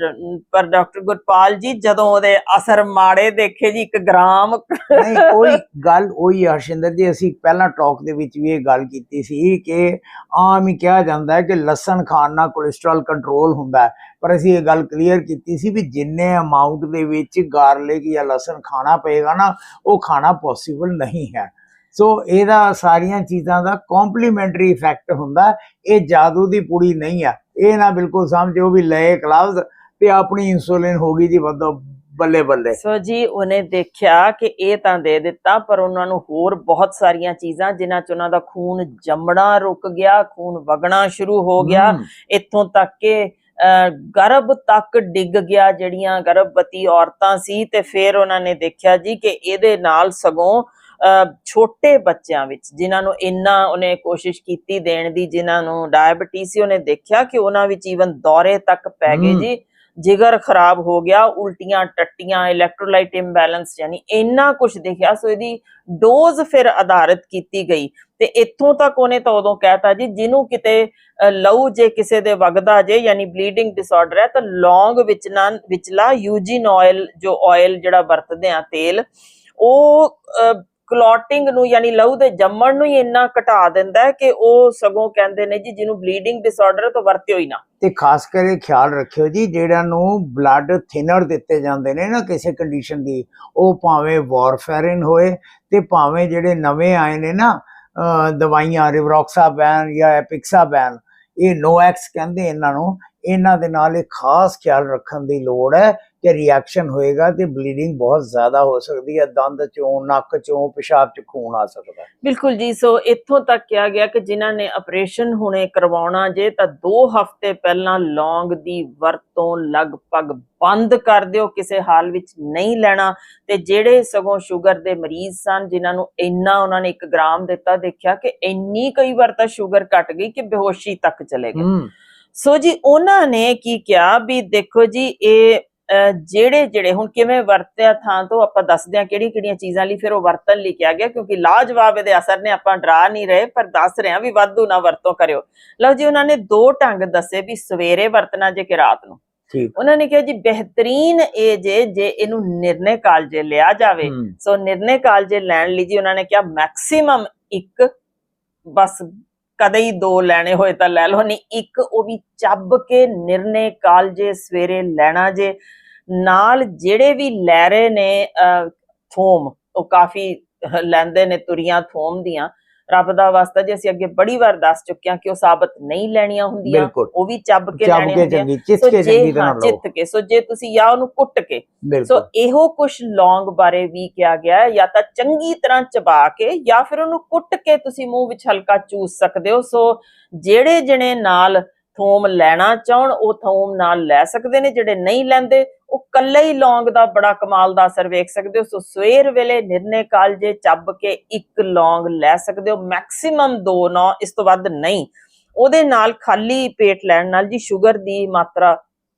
ਪਰ ਡਾਕਟਰ ਗੁਰਪਾਲ ਜੀ ਜਦੋਂ ਉਹਦੇ ਅਸਰ ਮਾੜੇ ਦੇਖੇ ਜੀ 1 ਗ੍ਰਾਮ ਨਹੀਂ ਕੋਈ ਗੱਲ ਉਹੀ ਹੈ, ਹਰਸ਼ਿੰਦਰ ਜੀ ਅਸੀਂ ਪਹਿਲਾਂ ਟਾਕ ਦੇ ਵਿੱਚ ਵੀ ਇਹ ਗੱਲ ਕੀਤੀ ਸੀ ਕਿ ਆਮ ਹੀ ਕਿਹਾ ਜਾਂਦਾ ਹੈ ਕਿ ਲਸਣ ਖਾਣ ਨਾਲ ਕੋਲੇਸਟ੍ਰੋਲ ਕੰਟਰੋਲ ਹੁੰਦਾ ਹੈ। ਪਰ ਅਸੀਂ ਇਹ ਗੱਲ ਕਲੀਅਰ ਕੀਤੀ ਸੀ ਵੀ ਜਿੰਨੇ ਅਮਾਉਂਟ ਦੇ ਵਿੱਚ ਗਾਰਲਿਕ ਜਾਂ ਲਸਣ ਖਾਣਾ ਪਏਗਾ ਨਾ ਉਹ ਖਾਣਾ ਪੋਸੀਬਲ ਨਹੀਂ ਹੈ। ਸੋ ਇਹਦਾ ਸਾਰੀਆਂ ਚੀਜ਼ਾਂ ਦਾ ਕੰਪਲੀਮੈਂਟਰੀ ਇਫੈਕਟ ਹੁੰਦਾ ਇਹ ਜਾਦੂ ਦੀ ਪੁੜੀ ਨਹੀਂ ਹੈ। ਇਹ ਨਾ ਬਿਲਕੁਲ ਸਮਝੋ ਵੀ ਲਏ ਕਲਵਜ਼ ਤੇ ਆਪਣੀ ਇਨਸੂਲਿਨ ਹੋ ਗਈ ਜੀ ਵੱਧੋ ਬੱਲੇ ਬੱਲੇ ਸੋ ਜੀ ਉਹਨੇ ਦੇਖਿਆ ਕਿ ਇਹ ਤਾਂ ਦੇ ਦਿੱਤਾ ਪਰ ਉਹਨਾਂ ਨੂੰ ਹੋਰ ਬਹੁਤ ਸਾਰੀਆਂ ਚੀਜ਼ਾਂ ਜਿਨ੍ਹਾਂ ਚ ਉਹਨਾਂ ਦਾ ਖੂਨ ਜੰਮਣਾ ਰੁਕ ਗਿਆ ਖੂਨ ਵਗਣਾ ਸ਼ੁਰੂ ਹੋ ਗਿਆ। ਇੱਥੋਂ ਤੱਕ ਕਿ ਗਰਭ ਤੱਕ ਡਿੱਗ ਗਿਆ ਜਿਹੜੀਆਂ ਗਰਭਵਤੀ ਔਰਤਾਂ ਸੀ ਤੇ ਫਿਰ ਉਹਨਾਂ ਨੇ ਦੇਖਿਆ ਜੀ ਕਿ ਇਹਦੇ ਨਾਲ ਸਗੋਂ ਛੋਟੇ ਬੱਚਿਆਂ ਵਿੱਚ ਜਿਨ੍ਹਾਂ ਨੂੰ ਇੰਨਾ ਉਹਨੇ ਕੋਸ਼ਿਸ਼ ਕੀਤੀ ਦੇਣ ਦੀ ਜਿਨ੍ਹਾਂ ਨੂੰ ਡਾਇਬੀਟੀਜ਼ ਸੀ ਉਹਨੇ ਦੇਖਿਆ ਕਿ ਉਹਨਾਂ ਵਿੱਚ ਈਵਨ ਦੌਰੇ ਤੱਕ ਪੈ ਗਏ। ਜੀ ਜਿਗਰ ਖਰਾਬ ਹੋ ਗਿਆ ਉਲਟੀਆਂ ਟੱਟੀਆਂ ਇਲੈਕਟ੍ਰੋਲਾਈਟ ਇੰਬੈਲੈਂਸ ਯਾਨੀ ਇੰਨਾ ਕੁਝ ਦੇਖਿਆ ਸੋ ਇਹਦੀ ਡੋਜ਼ ਫਿਰ ਆਧਾਰਿਤ ਕੀਤੀ ਗਈ ਤੇ ਇੱਥੋਂ ਤੱਕ ਉਹਨੇ ਤਾਂ ਉਦੋਂ ਕਹਿਤਾ ਜੀ ਜਿਹਨੂੰ ਕਿਤੇ ਲਹੂ ਜੇ ਕਿਸੇ ਦੇ ਵਗਦਾ ਜੇ ਯਾਨੀ ਬਲੀਡਿੰਗ ਡਿਸਆਰਡਰ ਹੈ ਤਾਂ ਲੌਂਗ ਵਿੱਚ ਨਾ ਵਿਚਲਾ ਯੂਜਿਨ ਆਇਲ ਜੋ ਆਇਲ ਜਿਹੜਾ ਵਰਤਦੇ ਆ ਤੇਲ ਉਹ ਕਲੌਟਿੰਗ ਨੂੰ ਯਾਨੀ ਲਹੂ ਦੇ ਜੰਮਣ ਨੂੰ ਹੀ ਇੰਨਾ ਘਟਾ ਦਿੰਦਾ ਹੈ ਕਿ ਉਹ ਸਗੋਂ ਕਹਿੰਦੇ ਨੇ ਜੀ, ਜਿਹਨੂੰ ਬਲੀਡਿੰਗ ਡਿਸਆਰਡਰ ਹੈ ਵਰਤਿਓ ਹੀ ਨਾ। ਤੇ ਖਾਸ ਕਰਕੇ ਖਿਆਲ ਰੱਖਿਓ ਜੀ, ਜਿਹੜਾ ਨੂੰ ਬਲੱਡ ਥਿਨਰ ਦਿੱਤੇ ਜਾਂਦੇ ਨੇ ਨਾ ਕਿਸੇ ਕੰਡੀਸ਼ਨ ਦੀ, ਉਹ ਭਾਵੇਂ ਵਾਰਫੈਰਿਨ ਹੋਏ ਤੇ ਭਾਵੇਂ ਜਿਹੜੇ ਨਵੇਂ ਆਏ ਨੇ ਨਾ, ਅਹ ਦਵਾਈਆਂ ਰਿਵਰੋਕਸਾਬੈਨ ਜਾਂ ਐਪਿਕਸਾਬੈਨ ਇਹ ਨੋਐਕਸ ਕਹਿੰਦੇ ਇਹਨਾਂ ਨੂੰ। ਇਹਨਾਂ ਦੇ ਨਾਲ ਇਹ ਖਾਸ ਖਿਆਲ ਰੱਖਣ ਦੀ ਲੋੜ ਹੈ ਕਿ ਰਿਐਕਸ਼ਨ ਹੋਏਗਾ ਤੇ ਬਲੀਡਿੰਗ ਬਹੁਤ ਜ਼ਿਆਦਾ ਹੋ ਸਕਦੀ ਹੈ ਦੰਦ ਚੋਂ ਨੱਕ ਚੋਂ ਪਿਸ਼ਾਬ ਚ ਖੂਨ ਆ ਸਕਦਾ ਬਿਲਕੁਲ ਜੀ ਸੋ ਇੱਥੋਂ ਤੱਕ ਕਿਹਾ ਗਿਆ ਕਿ ਜਿਨ੍ਹਾਂ ਨੇ ਆਪਰੇਸ਼ਨ ਹੁਣੇ ਕਰਵਾਉਣਾ ਜੇ ਤਾਂ 2 ਹਫ਼ਤੇ ਪਹਿਲਾਂ ਲੌਂਗ ਦੀ ਵਰਤੋਂ ਲਗਭਗ ਬੰਦ ਕਰ ਦਿਓ ਕਿਸੇ ਹਾਲ ਵਿੱਚ ਨਹੀਂ ਲੈਣਾ। ਤੇ ਜਿਹੜੇ ਸਗੋਂ ਸ਼ੂਗਰ ਦੇ ਮਰੀਜ਼ ਸਨ ਜਿਨ੍ਹਾਂ ਨੂੰ ਇੰਨਾ ਉਹਨਾਂ ਨੇ 1 ਗ੍ਰਾਮ ਦਿੱਤਾ ਦੇਖਿਆ ਕਿ ਇੰਨੀ ਕਈ ਵਾਰ ਤਾਂ ਸ਼ੂਗਰ ਘਟ ਗਈ ਕਿ ਬੇਹੋਸ਼ੀ ਤੱਕ ਚਲੇ ਗਏ। ਸੋ ਜੀ ਉਹਨਾਂ ਨੇ ਕੀ ਕਿਹਾ ਵੀ ਦੇਖੋ ਜੀ ਇਹ ਜਿਹੜੇ ਜਿਹੜੇ ਹੁਣ ਕਿਵੇਂ ਵਰਤਿਆ ਥਾਂ ਤੋਂ ਆਪਾਂ ਦੱਸਦੇ ਹਾਂ ਕਿਹੜੀ ਕਿਹੜੀਆਂ ਚੀਜ਼ਾਂ ਲਈ ਫਿਰ ਉਹ ਵਰਤਨ ਲਈ ਕਿਹਾ ਗਿਆ ਕਿਉਂਕਿ ਲਾਜਵਾਬ ਇਹਦੇ ਅਸਰ ਨੇ ਆਪਾਂ ਡਰਾ ਨਹੀਂ ਰਹੇ ਪਰ ਦੱਸ ਰਹੇ ਹਾਂ ਵੀ ਵਾਧੂ ਨਾ ਵਰਤੋਂ ਕਰਿਓ। ਲਓ ਜੀ ਉਹਨਾਂ ਨੇ ਦੋ ਢੰਗ ਦੱਸੇ ਵੀ ਸਵੇਰੇ ਵਰਤਣਾ ਜੇ ਕਿ ਰਾਤ ਨੂੰ। ਠੀਕ। ਉਹਨਾਂ ਨੇ ਕਿਹਾ ਜੀ ਬਿਹਤਰੀਨ ਇਹ ਜੇ ਜੇ ਇਹਨੂੰ ਨਿਰਣੇ ਕਾਲਜੇ ਲਿਆ ਜਾਵੇ ਸੋ ਨਿਰਣੇ ਕਾਲਜੇ ਲੈਣ ਲਈ ਜੀ ਉਹਨਾਂ ਨੇ ਕਿਹਾ ਮੈਕਸਿਮਮ ਇੱਕ ਬਸ ਕਦੇ ਹੀ ਦੋ ਲੈਣੇ ਹੋਏ ਤਾਂ ਲੈ ਲਓ ਨਹੀਂ ਇੱਕ ਉਹ ਵੀ ਚੱਬ ਕੇ ਨਿਰਣੇ ਕਾਲਜੇ ਸਵੇਰੇ ਲੈਣਾ ਜੇ ਨਾਲ ਜਿਹੜੇ ਵੀ ਲੈ ਰਹੇ ਨੇ ਥੋਮ ਉਹ ਕਾਫੀ ਲੈਂਦੇ ਨੇ ਤੁਰੀਆਂ ਥੋਮ ਦੀਆਂ। ਰੱਬ ਦਾ ਵਾਸਤਾ ਜੇ ਅਸੀਂ ਅੱਗੇ ਬੜੀ ਵਾਰ ਦੱਸ ਚੁੱਕੇ ਹਾਂ ਕਿ ਉਹ ਸਾਬਤ ਨਹੀਂ ਲੈਣੀਆਂ ਹੁੰਦੀਆਂ ਉਹ ਵੀ ਚੱਬ ਕੇ ਲੈਣੀਆਂ ਹੁੰਦੀਆਂ। ਚਿੱਤ ਸੋ ਕੇ ਜੇ ਚੰਗੀ ਤਰ੍ਹਾਂ ਹਾਂ ਲਓ। ਚਿੱਤ ਕੇ ਸੋ ਜੇ ਤੁਸੀਂ ਜਾਂ ਉਹਨੂੰ ਕੁੱਟ ਕੇ ਸੋ ਇਹੋ ਕੁਝ ਲੌਂਗ ਬਾਰੇ ਵੀ ਕਿਹਾ ਗਿਆ ਹੈ ਜਾਂ ਤਾਂ ਚੰਗੀ ਤਰ੍ਹਾਂ ਚਬਾ ਕੇ ਜਾਂ ਫਿਰ ਉਹਨੂੰ ਕੁੱਟ ਕੇ ਤੁਸੀਂ ਮੂੰਹ ਵਿੱਚ ਹਲਕਾ ਚੂਸ ਸਕਦੇ ਹੋ। ਸੋ ਜਿਹੜੇ ਜਣੇ ਨਾਲ ਥੋਮ ਲੈਣਾ ਚਾਹਣ, ਉਹ ਥੋਮ ਨਾਲ ਲੈ ਸਕਦੇ ਨੇ, ਜਿਹੜੇ ਨਹੀਂ ਲੈਂਦੇ, ਉਹ ਕੱਲੇ ਹੀ ਲੌਂਗ ਦਾ ਬੜਾ ਕਮਾਲ ਦਾ ਅਸਰ ਵੇਖ ਸਕਦੇ ਹੋ। ਸੋ ਸਵੇਰ ਵੇਲੇ ਨਿਰਨੇ ਕਾਲਜੇ ਚੱਬ ਕੇ ਇੱਕ ਲੌਂਗ ਲੈ ਸਕਦੇ ਹੋ, ਮੈਕਸਿਮਮ 2 ਨੌ, ਇਸ ਤੋਂ ਵੱਧ ਨਹੀਂ। ਉਹਦੇ ਨਾਲ ਖਾਲੀ ਪੇਟ ਲੈਣ ਨਾਲ ਜੀ ਸ਼ੂਗਰ ਦੀ ਮਾਤਰਾ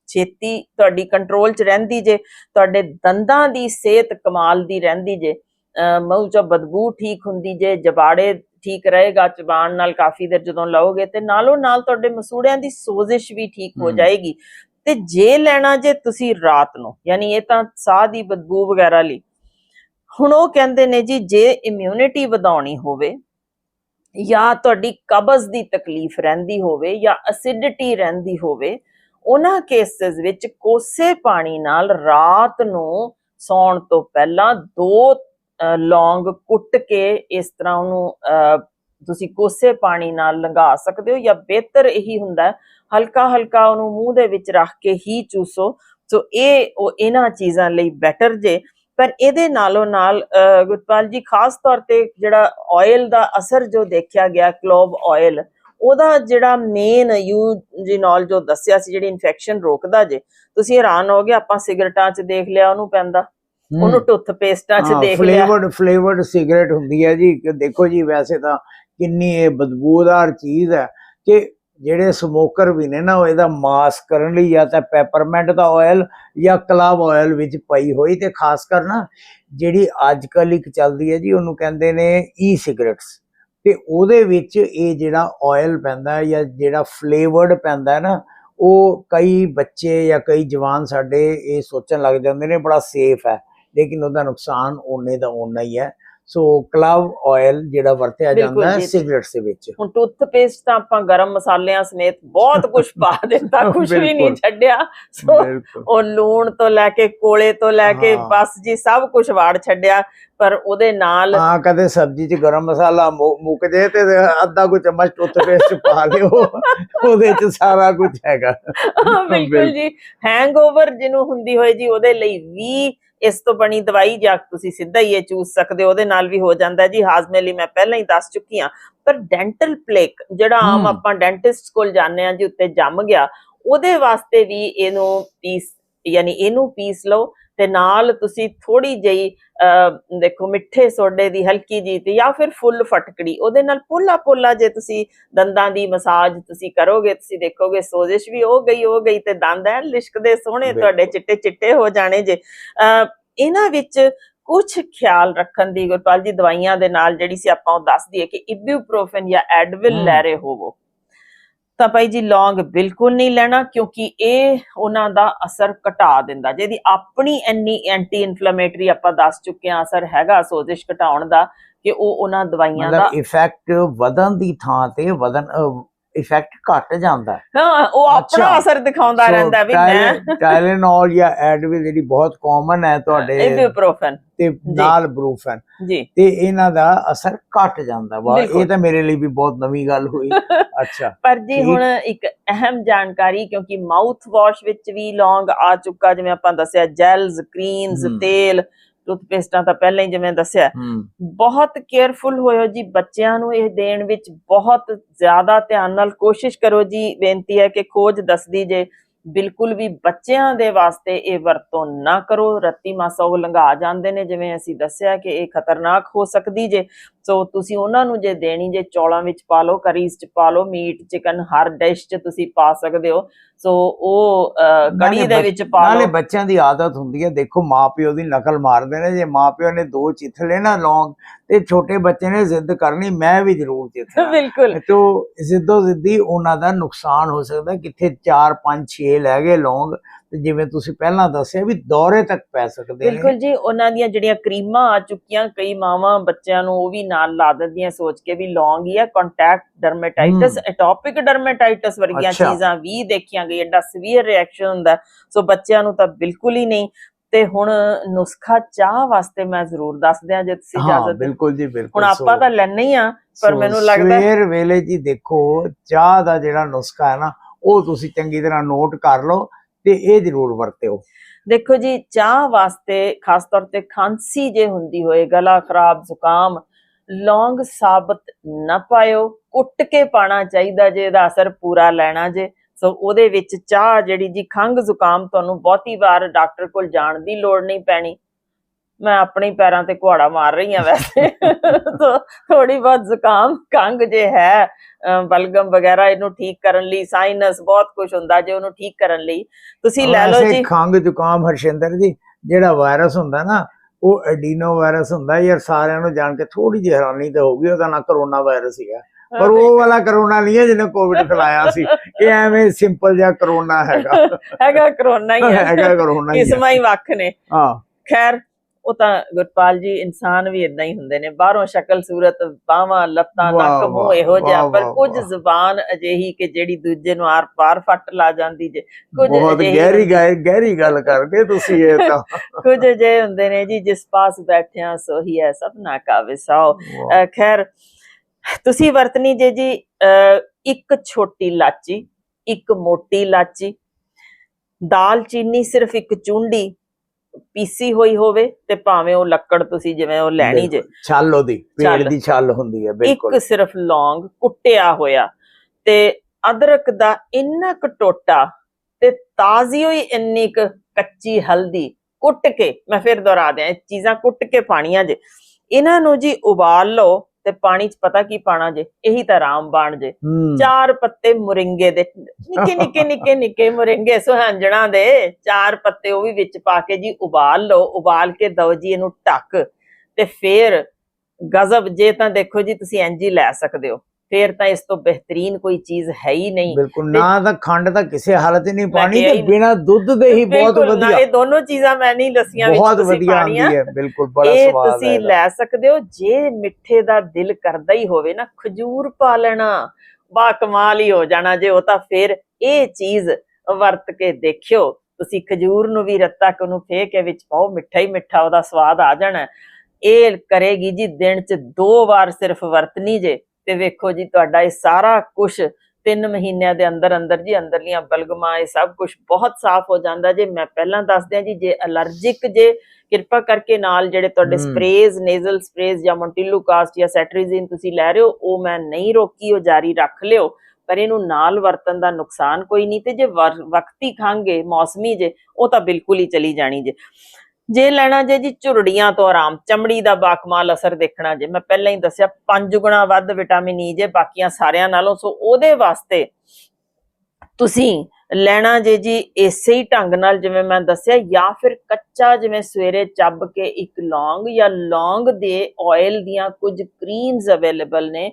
ਛੇਤੀ ਤੁਹਾਡੀ ਕੰਟਰੋਲ 'ਚ ਰਹਿੰਦੀ ਜੇ, ਤੁਹਾਡੇ ਦੰਦਾਂ ਦੀ ਸਿਹਤ ਕਮਾਲ ਦੀ ਰਹਿੰਦੀ ਜੇ, ਅਹ ਮੂੰਹ 'ਚ ਬਦਬੂ ਠੀਕ ਹੁੰਦੀ ਜੇ ਜਬਾੜੇ ਠੀਕ ਰਹੇਗਾ ਚਬਾਣ ਨਾਲ ਕਾਫੀ ਦੇਰ ਜਦੋਂ ਲਓਗੇ ਤੇ ਨਾਲੋਂ ਨਾਲ ਤੁਹਾਡੇ ਮਸੂੜਿਆਂ ਦੀ ਸੋਜ਼ਿਸ਼ ਵੀ ਠੀਕ ਹੋ। ਜਾਏਗੀ ਤੇ ਜੇ ਲੈਣਾ ਜੇ ਤੁਸੀਂ ਰਾਤ ਨੂੰ ਯਾਨੀ ਇਹ ਤਾਂ ਸਾਹ ਦੀ ਬਦਬੂ ਵਗੈਰਾ ਲਈ ਹੁਣ ਉਹ ਕਹਿੰਦੇ ਨੇ ਜੀ ਜੇ ਇਮਿਊਨਿਟੀ ਵਧਾਉਣੀ ਹੋਵੇ ਜਾਂ ਤੁਹਾਡੀ ਕਬਜ਼ ਦੀ ਤਕਲੀਫ ਰਹਿੰਦੀ ਹੋਵੇ ਜਾਂ ਐਸਿਡਿਟੀ ਰਹਿੰਦੀ ਹੋਵੇ ਉਹਨਾਂ ਕੇਸਸ ਵਿੱਚ ਕੋਸੇ ਪਾਣੀ ਨਾਲ ਰਾਤ ਨੂੰ ਸੌਣ ਤੋਂ ਪਹਿਲਾਂ ਦੋ ਅਹ, ਲੌਂਗ ਕੁੱਟ ਕੇ ਇਸ ਤਰ੍ਹਾਂ ਉਹਨੂੰ ਅਹ, ਤੁਸੀਂ ਕੋਸੇ ਪਾਣੀ ਨਾਲ ਲੰਘਾ ਸਕਦੇ ਹੋ ਜਾਂ ਬਿਹਤਰ ਇਹੀ ਹੁੰਦਾ ਹਲਕਾ ਹਲਕਾ ਉਹਨੂੰ ਮੂੰਹ ਦੇ ਵਿੱਚ ਰੱਖ ਕੇ ਹੀ ਚੂਸੋ। ਸੋ ਇਹ ਉਹ ਇਹਨਾਂ ਚੀਜ਼ਾਂ ਲਈ ਬੈਟਰ ਜੇ। ਪਰ ਇਹਦੇ ਨਾਲੋਂ ਨਾਲ ਗੁਰਪਾਲ ਜੀ ਖਾਸ ਤੌਰ ਤੇ ਜਿਹੜਾ ਆਇਲ ਦਾ ਅਸਰ ਜੋ ਦੇਖਿਆ ਗਿਆ ਕਲੋਬ ਆਇਲ ਉਹਦਾ ਜਿਹੜਾ ਮੇਨ ਯੂਜੀਨੋਲ ਜੋ ਦੱਸਿਆ ਸੀ ਜਿਹੜੀ ਇਨਫੈਕਸ਼ਨ ਰੋਕਦਾ ਜੇ ਤੁਸੀਂ ਹੈਰਾਨ ਹੋਗੇ ਆਪਾਂ ਸਿਗਰਟਾਂ 'ਚ ਦੇਖ ਲਿਆ ਉਹਨੂੰ ਪੈਂਦਾ। ਉਹਨੂੰ ਟੁੱਥ ਪੇਸਟਾਂ 'ਚ ਦੇਖ ਲਿਆ। ਫਲੇਵਰਡ ਫਲੇਵਰਡ ਸਿਗਰਟ ਹੁੰਦੀ ਹੈ ਜੀ ਕਿ ਦੇਖੋ ਜੀ ਵੈਸੇ ਤਾਂ ਕਿੰਨੀ ਇਹ ਬਦਬੂਦਾਰ ਚੀਜ਼ ਹੈ ਕਿ ਜਿਹੜੇ ਸਮੋਕਰ ਵੀ ਨੇ ਨਾ ਉਹ ਇਹਦਾ ਮਾਸ ਕਰਨ ਲਈ ਜਾਂ ਤਾਂ ਪੈਪਰਮੈਂਟ ਦਾ ਆਇਲ ਜਾਂ ਕਲਵ ਆਇਲ ਵਿੱਚ ਪਈ ਹੋਈ ਤੇ ਖਾਸ ਕਰ ਨਾ ਜਿਹੜੀ ਅੱਜ ਕੱਲ ਇੱਕ ਚੱਲਦੀ ਹੈ ਜੀ ਉਹਨੂੰ ਕਹਿੰਦੇ ਨੇ ਈ ਸਿਗਰਟਸ ਤੇ ਉਹਦੇ ਵਿੱਚ ਇਹ ਜਿਹੜਾ ਆਇਲ ਪੈਂਦਾ ਹੈ ਜਾਂ ਜਿਹੜਾ ਫਲੇਵਰਡ ਪੈਂਦਾ ਹੈ ਨਾ ਉਹ ਕਈ ਬੱਚੇ ਜਾਂ ਕਈ ਜਵਾਨ ਸਾਡੇ ਇਹ ਸੋਚਣ ਲੱਗ ਜਾਂਦੇ ਨੇ ਬੜਾ ਸੇਫ ਹੈ। ਲੇਕਿਨ ਉਹਦਾ ਨੁਕਸਾਨ ਓਨੇ ਦਾ ਓਨਾ ਹੀ ਹੈ। ਸੋ ਕਲਵ ਆਇਲ ਜਿਹੜਾ ਵਰਤਿਆ ਜਾਂਦਾ ਹੈ। ਸਿਗਰਟਸ ਦੇ ਵਿੱਚ। ਹੁਣ ਟੁੱਥ ਪੇਸਟ ਤਾਂ ਆਪਾਂ ਗਰਮ ਮਸਾਲਿਆਂ ਸਮੇਤ ਬਹੁਤ ਕੁਝ ਪਾ <laughs> ਦਿੱਤਾ ਕੁਝ ਵੀ ਨਹੀਂ। ਛੱਡਿਆ। ਸੋ ਉਹ ਲੂਣ ਤੋਂ ਲੈ ਕੇ ਕੋਲੇ ਤੋਂ ਲੈ ਕੇ। ਬਸ ਜੀ ਸਭ ਕੁਝ ਵਾੜ ਛੱਡਿਆ ਪਰ ਉਹਦੇ ਨਾਲ ਹਾਂ ਕਦੇ ਸਬਜ਼ੀ 'ਚ ਗਰਮ ਮਸਾਲਾ ਮੁੱਕ ਜੇ ਤੇ ਅੱਧਾ ਕੁ ਚਮਚ ਟੁੱਥਪੇਸਟ ਪਾ ਲਿਓ। ਉਹਦੇ 'ਚ ਸਾਰਾ ਕੁਝ ਹੈਗਾ। ਬਿਲਕੁਲ ਜੀ। ਹੈਂਗਓਵਰ ਜਿਹਨੂੰ ਹੁੰਦੀ ਹੋਏ ਜੀ ਉਹਦੇ ਲਈ ਵੀ ਇਸ ਤੋਂ ਬਣੀ ਦਵਾਈ ਜਾਂ ਤੁਸੀਂ ਸਿੱਧਾ ਹੀ ਇਹ ਚੂਸ ਸਕਦੇ ਹੋ ਉਹਦੇ ਨਾਲ ਵੀ ਹੋ ਜਾਂਦਾ ਜੀ ਹਾਜ਼ਮੇ ਲਈ ਮੈਂ ਪਹਿਲਾਂ ਹੀ ਦੱਸ ਚੁੱਕੀ ਹਾਂ ਪਰ ਡੈਂਟਲ ਪਲੇਕ ਜਿਹੜਾ ਆਮ। ਆਪਾਂ ਡੈਂਟਿਸਟ ਕੋਲ ਜਾਂਦੇ ਆ ਜੀ ਉੱਤੇ ਜੰਮ ਗਿਆ ਉਹਦੇ ਵਾਸਤੇ ਵੀ ਇਹਨੂੰ ਪੀਸ ਯਾਨੀ ਇਹਨੂੰ ਪੀਸ ਲਓ ਤੇ ਨਾਲ ਤੁਸੀਂ ਥੋੜੀ ਜਿਹੀ ਅਹ, ਦੇਖੋ ਮਿੱਠੇ ਸੋਡੇ ਦੀ ਹਲਕੀ ਜੀ ਤੇ ਜਾਂ ਫਿਰ ਫੁੱਲ ਫਟਕੜੀ ਉਹਦੇ ਨਾਲ ਪੋਲਾ ਪੋਲਾ ਜੇ ਤੁਸੀਂ ਦੰਦਾਂ ਦੀ ਮਸਾਜ ਤੁਸੀਂ ਕਰੋਗੇ ਤੁਸੀਂ ਦੇਖੋਗੇ ਸੋਜ਼ਿਸ਼ ਵੀ ਹੋ ਗਈ ਹੋ ਗਈ ਤੇ ਦੰਦ ਐ ਲਿਸ਼ਕਦੇ ਸੋਹਣੇ ਤੁਹਾਡੇ। ਚਿੱਟੇ ਚਿੱਟੇ ਹੋ ਜਾਣੇ ਜੇ ਇਹਨਾਂ ਵਿੱਚ ਕੁਝ ਖਿਆਲ ਰੱਖਣ ਦੀ ਗੁਰਪਾਲ ਜੀ ਦਵਾਈਆਂ ਦੇ ਨਾਲ ਜਿਹੜੀ ਸੀ ਆਪਾਂ ਉਹ ਦੱਸ ਦਈਏ ਕਿ ਇਬੂਪ੍ਰੋਫਨ ਜਾਂ ਐਡਵਿਲ। ਲੈ ਰਹੇ ਹੋਵੋ ਤਾਂ ਭਾਈ ਜੀ ਲੌਂਗ ਬਿਲਕੁਲ ਨਹੀਂ ਲੈਣਾ ਕਿਉਂਕਿ ਇਹ ਉਹਨਾਂ ਦਾ ਅਸਰ ਘਟਾ ਦਿੰਦਾ। ਜਿਹਦੀ ਆਪਣੀ ਇੰਨੀ ਐਂਟੀ ਇਨਫਲੇਮੇਟਰੀ ਆਪਾਂ ਦੱਸ ਚੁੱਕੇ ਹਾਂ ਅਸਰ ਹੈਗਾ ਸੋਜ਼ਿਸ਼ ਘਟਾਉਣ ਦਾ ਕਿ ਉਹ ਉਹਨਾਂ ਦਵਾਈਆਂ ਦਾ ਇਫੈਕਟ ਵਧਣ ਦੀ ਥਾਂ ਤੇ ਵਧਣ ਇਫੈਕਟ ਘਟ ਜਾਂਦਾ ਹੈ। ਹਾਂ ਉਹ ਆਪਣਾ। ਅਸਰ ਦਿਖਾਉਂਦਾ ਰਹਿੰਦਾ ਵੀ ਮੈਂ Tylenol ਜਾਂ ਐਡਵਿਲ ਜਿਹੜੀ ਬਹੁਤ ਕਾਮਨ ਹੈ ਤੁਹਾਡੇ ਇਬੂਪ੍ਰੋਫਨ ਤੇ ਨਾਲ ਬਰੂਫਨ ਜੀ। ਤੇ ਇਹਨਾਂ ਦਾ ਅਸਰ ਘਟ ਜਾਂਦਾ ਵਾ। ਇਹ ਤਾਂ ਮੇਰੇ ਲਈ ਵੀ ਬਹੁਤ ਨਵੀਂ ਗੱਲ ਹੋਈ। <laughs> ਅੱਛਾ। ਪਰ ਜੀ। ਹੁਣ ਇੱਕ ਅਹਿਮ ਜਾਣਕਾਰੀ ਕਿਉਂਕਿ ਮਾਊਥ ਵਾਸ਼ ਵਿੱਚ ਵੀ ਲੌਂਗ ਆ ਚੁੱਕਾ ਜਿਵੇਂ ਆਪਾਂ ਦੱਸਿਆ ਜੈਲਸ ਕਰੀਮਸ। ਤੇਲ। ਟੂਥਪੇਸਟਾਂ ਤਾਂ ਪਹਿਲਾਂ ਹੀ ਜਿਵੇਂ ਦੱਸਿਆ। ਬਹੁਤ ਕੇਅਰਫੁਲ ਹੋਇਓ ਜੀ ਬੱਚਿਆਂ ਨੂੰ ਇਹ ਦੇਣ ਵਿੱਚ ਬਹੁਤ ਜ਼ਿਆਦਾ ਧਿਆਨ ਨਾਲ ਕੋਸ਼ਿਸ਼ ਕਰੋ ਜੀ। ਬੇਨਤੀ ਹੈ ਕਿ ਖੋਜ ਦੱਸਦੀ ਜੇ। ਬਿਲਕੁਲ ਵੀ ਬੱਚਿਆਂ ਦੇ ਵਾਸਤੇ ਇਹ ਵਰਤੋਂ ਨਾ ਕਰੋ। ਰੱਤੀ ਮਾਸਾ ਉਹ ਲੰਘਾ ਜਾਂਦੇ ਨੇ ਜਿਵੇਂ ਅਸੀਂ ਦੱਸਿਆ ਕਿ ਇਹ ਖਤਰਨਾਕ ਹੋ ਸਕਦੀ ਜੇ। ਸੋ ਤੁਸੀਂ ਉਹਨਾਂ ਨੂੰ ਜੇ ਦੇਣੀ ਜੇ ਚੌਲਾਂ ਵਿੱਚ ਪਾ ਲਓ ਕਰੀਜ਼ ਚ ਪਾ ਲਓ ਮੀਟ ਚਿਕਨ ਹਰ ਡਿਸ਼ ਚ ਤੁਸੀਂ ਪਾ ਸਕਦੇ ਹੋ। ਸੋ ਉਹ ਨਾਲੇ ਕੜੀ ਦੇ ਵਿੱਚ ਪਾ ਨਾਲੇ ਲਓ। ਬੱਚਿਆਂ ਦੀ ਆਦਤ ਹੁੰਦੀ ਹੈ। ਦੇਖੋ ਮਾਪਿਓ ਦੀ ਨਕਲ ਮਾਰਦੇ ਨੇ। ਜੇ ਮਾਪਿਓ ਨੇ ਦੋ ਚਿੱਥਲੇ ਨਾ ਲੌਂਗ ਤੇ ਛੋਟੇ ਬੱਚੇ ਨੇ ਜ਼ਿੱਦ ਕਰਨੀ ਮੈਂ ਵੀ ਜ਼ਰੂਰ ਚਿੱਥਣਾ <laughs> ਬਿਲਕੁਲ। ਤੋ ਜ਼ਿੱਦੋ ਜ਼ਿੱਦੀ ਉਹਨਾਂ ਦਾ ਨੁਕਸਾਨ ਹੋ ਸਕਦਾ। ਕਿੱਥੇ 4 5 6 ਲੈ ਗਏ ਲੌਂਗ ਤੇ ਜਿਵੇਂ ਤੁਸੀਂ ਪਹਿਲਾਂ ਦੱਸਿਆ ਵੀ ਦੌਰੇ ਤੱਕ ਪੈ ਸਕਦੇ ਨੇ। ਬਿਲਕੁਲ ਜੀ ਉਹਨਾਂ ਦੀਆਂ ਜਿਹੜੀਆਂ ਕਰੀਮਾਂ ਆ ਚੁੱਕੀਆਂ ਕਈ ਮਾਵਾਂ ਬੱਚਿਆਂ ਨੂੰ ਉਹ ਵੀ ਨਾਲ ਲਾ ਦਿੰਦੀਆਂ ਸੋਚ ਕੇ ਵੀ ਲੌਂਗ ਹੀ ਆ ਕੰਟੈਕਟ ਡਰਮੇਟਾਈਟਸ ਐਟੋਪਿਕ ਡਰਮੇਟਾਈਟਸ ਵਰਗੀਆਂ। ਚੀਜ਼ਾਂ ਵੀ ਦੇਖੀਆਂ ਗਈਆਂ ਐਡਾ ਸੀਵੀਅਰ ਰਿਐਕਸ਼ਨ ਹੁੰਦਾ। ਸੋ ਬੱਚਿਆਂ ਨੂੰ ਤਾਂ ਬਿਲਕੁਲ ਹੀ ਨਹੀਂ। ਤੇ ਹੁਣ ਨੁਸਖਾ ਚਾਹ ਵਾਸਤੇ ਮੈਂ ਜ਼ਰੂਰ ਦੱਸ ਦਿਆਂ ਜੇ ਤੁਸੀਂ ਇਜਾਜ਼ਤ। ਬਿਲਕੁਲ ਜੀ ਬਿਲਕੁਲ। ਹੁਣ ਆਪਾਂ ਤਾਂ ਲੈਣੇ ਹੀ ਆ ਪਰ ਮੈਨੂੰ ਲੱਗਦਾ ਸਵੇਰ ਵੇਲੇ ਜੀ ਦੇਖੋ ਚਾਹ ਦਾ ਜਿਹੜਾ ਨੁਸਖਾ ਹੈ ਨਾ ਉਹ ਤੁਸੀਂ ਚੰਗੀ ਤਰ੍ਹਾਂ ਨੋਟ ਕਰ ਲਓ। ਤੇ ਇਹ ਜ਼ਰੂਰ ਵਰਤਿਓ। ਦੇਖੋ ਜੀ, ਚਾਹ ਵਾਸਤੇ ਖਾਸ ਤੌਰ ਤੇ ਖਾਂਸੀ ਜੇ ਹੁੰਦੀ ਹੋਏ, ਗਲਾ ਖਰਾਬ, ਜ਼ੁਕਾਮ, ਲੌਂਗ ਸਾਬਤ ਨਾ ਪਾਇਓ, ਕੁੱਟ ਕੇ ਪਾਣਾ ਚਾਹੀਦਾ ਜੇ, ਇਹਦਾ ਅਸਰ ਪੂਰਾ ਲੈਣਾ ਜੇ। ਸੋ ਉਹਦੇ ਵਿੱਚ ਚਾਹ ਜਿਹੜੀ ਜੀ ਖੰਗ ਜ਼ੁਕਾਮ ਤੁਹਾਨੂੰ ਬਹੁਤੀ ਵਾਰ ਡਾਕਟਰ ਕੋਲ ਜਾਣ ਦੀ ਲੋੜ ਨਹੀਂ ਪੈਣੀ। ਮੈਂ ਆਪਣੇ ਪੈਰਾਂ ਤੇ ਕੁਹਾੜਾ ਮਾਰ ਰਹੀ ਹਾਂ ਵੈਸੇ। ਥੋੜੀ ਬਹੁਤ ਜ਼ੁਕਾਮ ਖੰਗ ਜੇ ਹੈ ਬਲਗਮ ਵਗੈਰਾ ਇਹਨੂੰ ਠੀਕ ਕਰਨ ਲਈ ਸਾਈਨਸ ਬਹੁਤ ਕੁਝ ਹੁੰਦਾ ਜੇ ਉਹਨੂੰ ਠੀਕ ਕਰਨ ਲਈ। ਤੁਸੀਂ ਲੈ ਲਓ ਜੀ। ਖੰਗ ਜ਼ੁਕਾਮ ਹਰਸ਼ਿੰਦਰ ਜੀ ਜਿਹੜਾ ਵਾਇਰਸ ਹੁੰਦਾ ਨਾ ਉਹ ਐਡੀਨੋ ਵਾਇਰਸ ਹੁੰਦਾ ਯਾਰ ਸਾਰਿਆਂ ਨੂੰ ਜਾਣ ਕੇ ਥੋੜੀ ਜਿਹੀ ਹੈਰਾਨੀ ਤੇ ਹੋਊਗੀ ਉਹਦਾ ਨਾਂ ਕਰੋਨਾ ਵਾਇਰਸ ਸੀਗਾ ਪਰ ਉਹ ਵਾਲਾ ਕਰੋਨਾ ਨਹੀਂ ਹੈ ਜਿਹਨੇ ਕੋਵਿਡ ਫੈਲਾਇਆ ਸੀ। ਇਹ ਐਵੇਂ ਸਿੰਪਲ ਜਿਹਾ ਕਰੋਨਾ ਹੈਗਾ। ਹੈਗਾ ਕਰੋਨਾ ਹੀ ਹੈ। ਹੈਗਾ ਕਰੋਨਾ ਹੀ ਹੈ। ਕਿਸਮਾਂ ਹੀ ਵੱਖ ਨੇ। ਹਾਂ। ਖੈਰ ਉਹ ਤਾਂ ਗੁਰਪਾਲ ਜੀ ਇਨਸਾਨ ਵੀ ਇਦਾਂ ਹੀ ਹੁੰਦੇ ਨੇ। ਬਾਹਰੋਂ ਸ਼ਕਲ ਸੂਰਤ ਬਾਹਾਂ ਲੱਤਾਂ ਨੱਕ ਮੂੰਹ ਇਹੋ ਜਿਹਾ ਪਰ ਕੁਝ। ਜ਼ੁਬਾਨ ਅਜਿਹੀ ਕਿ ਜਿਹੜੀ ਦੂਜੇ ਨੂੰ ਆਰ ਪਾਰ ਫੱਟ ਲਾ ਜਾਂਦੀ ਜੇ। ਕੁਝ ਬਹੁਤ ਗਹਿਰੀ ਗਹਿਰੀ ਗੱਲ ਕਰਕੇ ਤੁਸੀਂ ਇਹ ਤਾਂ। <laughs> ਕੁਝ ਜੇ ਹੁੰਦੇ ਨੇ ਜੀ ਜਿਸ ਪਾਸ ਬੈਠਿਆ ਸੋਹੀ ਹੈ ਸਭਨਾ ਕਾ ਵਿਸਾਓ ਖੈਰ ਤੁਸੀਂ ਵਰਤਨੀ ਜੇ ਜੀ ਇੱਕ ਛੋਟੀ ਇਲਾਚੀ ਇੱਕ ਮੋਟੀ ਇਲਾਚੀ ਦਾਲ ਚੀਨੀ ਸਿਰਫ ਇੱਕ ਚੁੰਡੀ ਪੀਸੀ ਹੋਈ ਹੋਵੇ ਤੇ ਭਾਵੇਂ ਉਹ ਲੱਕੜ ਤੁਸੀਂ ਜਿਵੇਂ ਉਹ ਲੈਣੀ ਜੇ। ਛੱਲ ਉਹਦੀ ਪੇੜ। ਦੀ ਛੱਲ ਹੁੰਦੀ ਹੈ ਬਿਲਕੁਲ। ਇੱਕ ਸਿਰਫ ਲੌਂਗ ਕੁੱਟਿਆ ਹੋਇਆ ਤੇ ਅਦਰਕ ਦਾ ਇੰਨਾ ਕੁ ਟੋਟਾ ਤੇ ਤਾਜ਼ੀ ਹੋਈ ਇੰਨੀ ਕੁ ਕੱਚੀ ਹਲਦੀ ਕੁੱਟ ਕੇ ਮੈਂ ਫਿਰ ਦੁਹਰਾ ਦਿਆਂ ਇਹ ਚੀਜ਼ਾਂ ਕੁੱਟ ਕੇ ਪਾਣੀਆਂ ਜੇ। ਇਹਨਾਂ ਨੂੰ ਜੀ ਉਬਾਲ ਲਓ ਤੇ ਪਾਣੀ 'ਚ ਪਤਾ ਕੀ ਪਾਣਾ ਜੇ ਇਹੀ ਤਾਂ ਰਾਮਬਾਣ ਜੇ। ਹੂੰ, ਚਾਰ ਪੱਤੇ ਮੁਰਿੰਗੇ ਦੇ ਨਿੱਕੇ ਨਿੱਕੇ ਨਿੱਕੇ ਨਿੱਕੇ ਮੁਰਿੰਗੇ ਸੁਹੰਜਣਾ ਦੇ। ਚਾਰ ਪੱਤੇ ਉਹ ਵੀ ਵਿੱਚ ਪਾ ਕੇ ਜੀ ਉਬਾਲ ਲਓ ਉਬਾਲ ਕੇ ਦਓ ਜੀ ਇਹਨੂੰ ਢੱਕ ਤੇ ਫੇਰ ਗਜ਼ਬ ਜੇ ਤਾਂ ਦੇਖੋ ਜੀ ਤੁਸੀਂ ਇੰਜ ਹੀ ਲੈ ਸਕਦੇ ਹੋ। ਫੇਰ ਤਾਂ ਇਸ ਤੋਂ ਬਿਹਤਰੀਨ ਕੋਈ ਚੀਜ਼ ਹੈ ਹੀ ਨਹੀਂ। ਬਿਲਕੁਲ ਨਾ ਤਾਂ ਖੰਡ ਤਾਂ ਕਿਸੇ ਹਾਲਤ 'ਚ ਨਹੀਂ ਪਾਣੀ ਤੇ ਹੀ ਬਿਨਾ ਦੁੱਧ ਦੇ ਹੀ ਬਹੁਤ ਨਾ, ਵਧੀਆ। ਇਹ ਦੋਨੋਂ ਚੀਜ਼ਾਂ ਮੈਂ ਨਹੀਂ ਦੱਸੀਆਂ ਵਿੱਚ ਬਹੁਤ ਤੁਸੀਂ ਵਧੀਆ ਆਉਂਦੀ ਹੈ ਬਿਲਕੁਲ ਬੜਾ ਇਹ ਸਵਾਦ ਤੁਸੀਂ ਹੈ ਲੈ ਸਕਦੇ ਹੋ ਜੇ ਮਿੱਠੇ ਦਾ ਦਿਲ ਕਰਦਾ ਹੀ ਹੋਵੇ ਨਾ ਖਜੂਰ ਪਾ ਲੈਣਾ ਬਾ ਕਮਾਲ ਹੀ ਹੋ ਜਾਣਾ ਜੇ ਉਹ ਤਾਂ ਫਿਰ ਇਹ ਚੀਜ਼ ਵਰਤ ਕੇ ਦੇਖਿਓ ਤੁਸੀਂ ਖਜੂਰ ਨੂੰ ਵੀ ਰੱਤਾ ਕਿ ਉਹਨੂੰ ਫੇਕ ਕੇ ਵਿੱਚ ਪਾਓ ਮਿੱਠਾ ਹੀ ਮਿੱਠਾ ਉਹਦਾ ਸਵਾਦ ਆ ਜਾਣਾ। ਇਹ ਕਰੇਗੀ ਜੀ ਦਿਨ ਚ ਦੋ ਵਾਰ ਸਿਰਫ ਵਰਤਨੀ ਜੇ ਤੇ ਵੇਖੋ ਜੀ ਤੁਹਾਡਾ ਇਹ ਸਾਰਾ ਕੁਝ ਤਿੰਨ ਮਹੀਨਿਆਂ ਦੇ ਅੰਦਰ ਅੰਦਰ ਜੀ ਅੰਦਰਲੀਆਂ ਬਲਗਮਾਂ ਇਹ ਸਭ ਕੁਝ ਬਹੁਤ ਸਾਫ਼ ਹੋ ਜਾਂਦਾ ਜੇ। ਮੈਂ ਪਹਿਲਾਂ ਦੱਸ ਦਿਆਂ ਜੀ ਜੇ ਅਲਰਜਿਕ ਜੇ ਕਿਰਪਾ ਕਰਕੇ ਨਾਲ ਜਿਹੜੇ ਤੁਹਾਡੇ। ਸਪਰੇਜ਼ ਨੇਜ਼ਲ ਸਪਰੇਜ਼ ਜਾਂ ਮੋਂਟਿਲੂ ਕਾਸਟ ਜਾਂ ਸੈਟਰੀਜ਼ਿਨ ਤੁਸੀਂ ਲੈ ਰਹੇ ਹੋ ਉਹ ਮੈਂ ਨਹੀਂ ਰੋਕੀ ਉਹ ਜਾਰੀ ਰੱਖ ਲਿਓ। ਪਰ ਇਹਨੂੰ ਨਾਲ ਵਰਤਨ ਦਾ ਨੁਕਸਾਨ ਕੋਈ ਨਹੀਂ ਤੇ ਜੇ ਵਕਤੀ ਖਾਂਗੇ ਮੌਸਮੀ ਜੇ ਉਹ ਤਾਂ ਬਿਲਕੁਲ ਹੀ ਚਲੀ ਜਾਣੀ ਜੇ। ਜੇ ਲੈਣਾ ਜੇ ਜੀ ਝੁਰੜੀਆਂ ਤੋਂ ਆਰਾਮ ਚਮੜੀ ਦਾ ਬਾਕਮਾਲ ਅਸਰ ਦੇਖਣਾ ਜੇ ਮੈਂ ਪਹਿਲਾਂ ਹੀ ਦੱਸਿਆ ਪੰਜ ਗੁਣਾ ਵੱਧ ਵਿਟਾਮਿਨ ਈ ਜੇ ਬਾਕੀਆਂ ਸਾਰਿਆਂ ਨਾਲੋਂ ਸੋ ਉਹਦੇ ਵਾਸਤੇ ਤੁਸੀਂ ਲੈਣਾ ਜੇ ਜੀ ਇਸੇ ਹੀ ਢੰਗ ਨਾਲ ਜਿਵੇਂ ਮੈਂ ਦੱਸਿਆ ਜਾਂ ਫਿਰ ਕੱਚਾ ਜਿਵੇਂ ਸਵੇਰੇ ਚੱਬ ਕੇ ਇੱਕ ਲੌਂਗ ਜਾਂ ਲੌਂਗ ਦੇ ਆਇਲ ਦੀਆਂ ਕੁਝ ਕਰੀਮਸ ਅਵੇਲੇਬਲ ਨੇ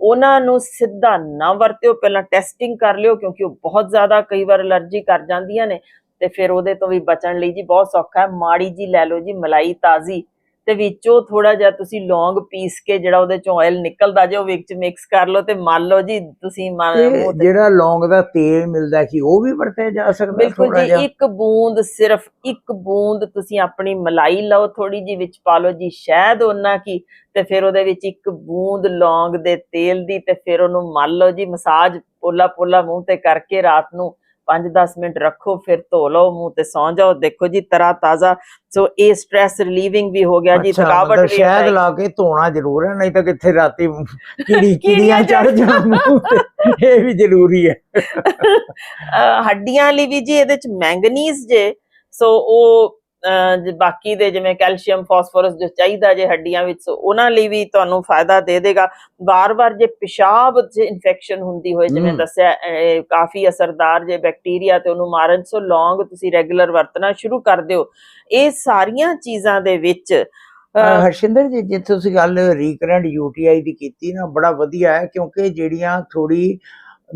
ਉਹਨਾਂ ਨੂੰ ਸਿੱਧਾ ਨਾ ਵਰਤਿਓ ਪਹਿਲਾਂ ਟੈਸਟਿੰਗ ਕਰ ਲਿਓ ਕਿਉਂਕਿ ਉਹ ਬਹੁਤ ਜ਼ਿਆਦਾ ਕਈ ਵਾਰ ਅਲਰਜੀ ਕਰ ਜਾਂਦੀਆਂ ਨੇ। ਤੇ ਫਿਰ ਉਹਦੇ ਤੋਂ ਵੀ ਬਚਣ ਲਈ ਜੀ ਬਹੁਤ ਸੌਖਾ ਹੈ ਮਾੜੀ ਜੀ ਲੈ ਲਓ ਜੀ ਮਲਾਈ ਤਾਜ਼ੀ ਤੇ ਵਿੱਚੋਂ ਥੋੜਾ ਜਿਹਾ ਤੁਸੀਂ ਲੌਂਗ ਪੀਸ ਕੇ ਜਿਹੜਾ ਉਹਦੇ ਚੋਂ ਆਇਲ ਨਿਕਲਦਾ ਜੇ ਉਹ ਵਿੱਚ ਮਿਕਸ ਕਰ ਲਓ ਤੇ ਮੰਨ ਲਓ ਜੀ ਤੁਸੀਂ ਮਨ- ਜਿਹੜਾ ਲੌਂਗ ਦਾ ਤੇਲ ਮਿਲਦਾ ਕੀ ਉਹ ਵੀ ਵਰਤਿਆ ਜਾ ਸਕਦਾ ਬਿਲਕੁਲ ਜੀ? ਇੱਕ ਬੂੰਦ ਸਿਰਫ ਇੱਕ ਬੂੰਦ ਤੁਸੀਂ ਆਪਣੀ ਮਲਾਈ ਲਓ ਥੋੜੀ ਜੀ ਵਿੱਚ ਪਾ ਲਓ ਜੀ ਸ਼ਹਿਦ ਉਹਨਾਂ ਕੀ ਤੇ ਫਿਰ ਉਹਦੇ ਵਿੱਚ ਇੱਕ ਬੂੰਦ ਲੌਂਗ ਦੇ ਤੇਲ ਦੀ ਤੇ ਫਿਰ ਉਹਨੂੰ ਮਲ ਲਓ ਜੀ ਮਸਾਜ ਪੋਲਾ ਪੋਲਾ ਮੂੰਹ ਤੇ ਕਰਕੇ ਰਾਤ ਨੂੰ 5-10 ਮਿੰਟ ਰੱਖੋ ਫਿਰ ਧੋ ਲਓ ਮੂੰਹ ਤੇ ਸੌਂ ਜਾਓ ਦੇਖੋ ਜੀ ਤਰਾ ਤਾਜ਼ਾ ਸੋ ਇਹ ਸਟ੍ਰੈਸ ਰਿਲੀਵਿੰਗ ਵੀ ਹੋ ਗਿਆ ਜੀ ਥਕਾਵਟ ਵੀ ਸ਼ਹਿਦ। ਲਾ ਕੇ ਧੋਣਾ ਜ਼ਰੂਰ ਹੈ ਨਹੀਂ ਤਾਂ ਕਿੱਥੇ ਰਾਤੀ ਕੀੜੀ ਕੀੜੀਆਂ ਚੜ ਜਾਣ ਮੂੰਹ ਤੇ। ਇਹ ਵੀ ਜ਼ਰੂਰੀ ਹੈ ਹੱਡੀਆਂ ਲਈ ਵੀ ਜੀ ਇਹਦੇ ਚ ਮੈਂਗਨੀਜ਼ ਜੇ ਸੋ ਉਹ ਬਾਕੀ ਦੇ ਜਿਵੇਂ ਕੈਲਸ਼ੀਅਮ ਫਾਸਫੋਰਸ ਜੋ ਚਾਹੀਦਾ ਜੇ ਹੱਡੀਆਂ ਵਿੱਚ ਉਹਨਾਂ ਲਈ ਵੀ ਤੁਹਾਨੂੰ ਫਾਇਦਾ ਦੇ ਦੇਗਾ ਵਾਰ-ਵਾਰ ਜੇ ਪਿਸ਼ਾਬ 'ਚ ਇਨਫੈਕਸ਼ਨ ਹੁੰਦੀ ਹੋਏ ਜਿਵੇਂ। ਦੱਸਿਆ, ਕਾਫੀ ਅਸਰਦਾਰ ਜੇ ਬੈਕਟੀਰੀਆ ਤੇ ਉਹਨੂੰ ਮਾਰਨ ਸੋ ਲੌਂਗ ਤੁਸੀਂ ਰੈਗੂਲਰ ਵਰਤਣਾ ਸ਼ੁਰੂ ਕਰ ਦਿਓ ਇਹ ਸਾਰੀਆਂ ਚੀਜ਼ਾਂ ਦੇ ਵਿੱਚ ਹਰਸ਼ਿੰਦਰ ਜੀ ਜੇ ਤੁਸੀਂ ਗੱਲ ਰੀਕਰੈਂਟ ਯੂਟੀਆਈ ਦੀ ਕੀਤੀ ਨਾ ਬੜਾ ਵਧੀਆ ਹੈ ਕਿਉਂਕਿ ਜਿਹੜੀਆਂ ਥੋੜੀ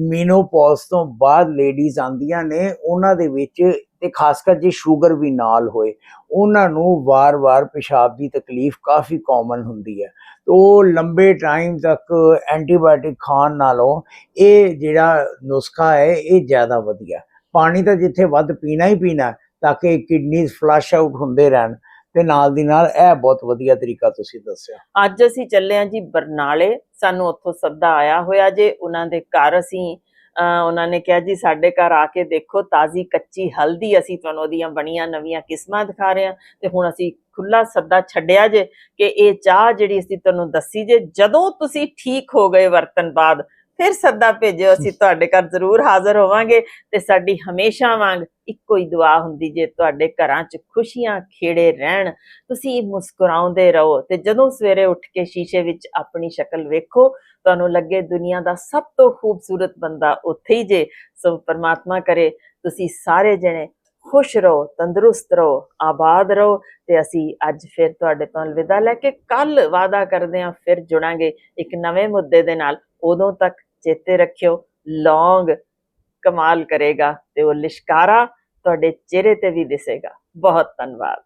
ਮੀਨੋਪੌਜ਼ ਤੋਂ ਬਾਅਦ ਲੇਡੀਜ਼ ਆਂਦੀਆਂ ਨੇ, ਉਹਨਾਂ ਦੇ ਵਿੱਚ ਤੇ ਖਾਸ ਕਰ ਜੇ ਸ਼ੂਗਰ ਵੀ ਨਾਲ ਹੋਏ, ਉਹਨਾਂ ਨੂੰ ਵਾਰ-ਵਾਰ ਪਿਸ਼ਾਬ ਦੀ ਤਕਲੀਫ ਕਾਫੀ ਕਾਮਨ ਹੁੰਦੀ ਹੈ। ਉਹ ਲੰਬੇ ਟਾਈਮ ਤੱਕ ਐਂਟੀਬਾਇਓਟਿਕ ਖਾਣ ਨਾਲੋਂ ਇਹ ਜਿਹੜਾ ਨੁਸਖਾ ਹੈ, ਇਹ ਜ਼ਿਆਦਾ ਵਧੀਆ। ਪਾਣੀ ਤਾਂ ਜਿੱਥੇ ਵੱਧ ਪੀਣਾ ਹੀ ਪੀਣਾ, ਤਾਂ ਕਿ ਕਿਡਨੀਜ਼ ਫਲਸ਼ ਆਊਟ ਹੁੰਦੇ ਰਹਿਣ। ਤੇ ਨਾਲ ਦੀ ਨਾਲ ਇਹ ਬਹੁਤ ਵਧੀਆ ਤਰੀਕਾ ਤੁਸੀਂ ਦੱਸਿਆ। ਅੱਜ ਅਸੀਂ ਚੱਲੇ ਹਾਂ ਜੀ ਬਰਨਾਲੇ। ਸਾਨੂੰ ਉੱਥੋਂ ਸੱਦਾ ਆਇਆ ਹੋਇਆ ਜੇ ਉਹਨਾਂ ਦੇ ਘਰ ਅਸੀਂ, ਅਹ, ਉਹਨਾਂ ਨੇ ਕਿਹਾ ਜੀ ਸਾਡੇ ਘਰ ਆ ਕੇ ਦੇਖੋ ਤਾਜ਼ੀ ਕੱਚੀ ਹਲਦੀ ਅਸੀਂ ਤੁਹਾਨੂੰ ਉਹਦੀਆਂ ਬਣੀਆਂ ਨਵੀਆਂ ਕਿਸਮਾਂ ਦਿਖਾ ਰਹੇ ਹਾਂ। ਤੇ ਹੁਣ ਅਸੀਂ ਖੁੱਲਾ ਸੱਦਾ ਛੱਡਿਆ ਜੇ ਕਿ ਇਹ ਚਾਹ ਜਿਹੜੀ ਅਸੀਂ ਤੁਹਾਨੂੰ ਦੱਸੀ ਜੇ, ਜਦੋਂ ਤੁਸੀਂ ਠੀਕ ਹੋ ਗਏ ਵਰਤਨ ਬਾਅਦ ਫਿਰ ਸੱਦਾ ਭੇਜਿਓ ਅਸੀਂ ਤੁਹਾਡੇ ਘਰ ਜ਼ਰੂਰ ਹਾਜ਼ਰ ਹੋਵਾਂਗੇ ਤੇ ਸਾਡੀ ਹਮੇਸ਼ਾ ਵਾਂਗ ਇੱਕੋ ਹੀ ਦੁਆ ਹੁੰਦੀ ਜੇ ਤੁਹਾਡੇ ਘਰਾਂ 'ਚ ਖੁਸ਼ੀਆਂ ਖੇੜੇ ਰਹਿਣ। ਤੁਸੀਂ ਮੁਸਕਰਾਉਂਦੇ ਰਹੋ ਤੇ ਜਦੋਂ ਸਵੇਰੇ ਉੱਠ ਕੇ ਸ਼ੀਸ਼ੇ ਵਿੱਚ ਆਪਣੀ ਸ਼ਕਲ ਵੇਖੋ ਤੁਹਾਨੂੰ ਲੱਗੇ ਦੁਨੀਆ ਦਾ ਸਭ ਤੋਂ ਖੂਬਸੂਰਤ ਬੰਦਾ ਉੱਥੇ ਹੀ ਜੇ। ਸੋ ਪਰਮਾਤਮਾ ਕਰੇ ਤੁਸੀਂ ਸਾਰੇ ਜਣੇ ਖੁਸ਼ ਰਹੋ ਤੰਦਰੁਸਤ ਰਹੋ ਆਬਾਦ ਰਹੋ ਤੇ ਅਸੀਂ ਅੱਜ ਫਿਰ ਤੁਹਾਡੇ ਤੋਂ ਅਲਵਿਦਾ ਲੈ ਕੇ ਕੱਲ ਵਾਅਦਾ ਕਰਦੇ ਹਾਂ ਫਿਰ ਜੁੜਾਂਗੇ ਇੱਕ ਨਵੇਂ ਮੁੱਦੇ ਦੇ ਨਾਲ। ਉਦੋਂ ਤੱਕ ਚੇਤੇ ਰੱਖਿਓ ਲੌਂਗ ਕਮਾਲ ਕਰੇਗਾ ਤੇ ਉਹ ਲਿਸ਼ਕਾਰਾ ਤੁਹਾਡੇ ਚਿਹਰੇ ਤੇ ਵੀ ਦਿਸੇਗਾ। ਬਹੁਤ ਧੰਨਵਾਦ।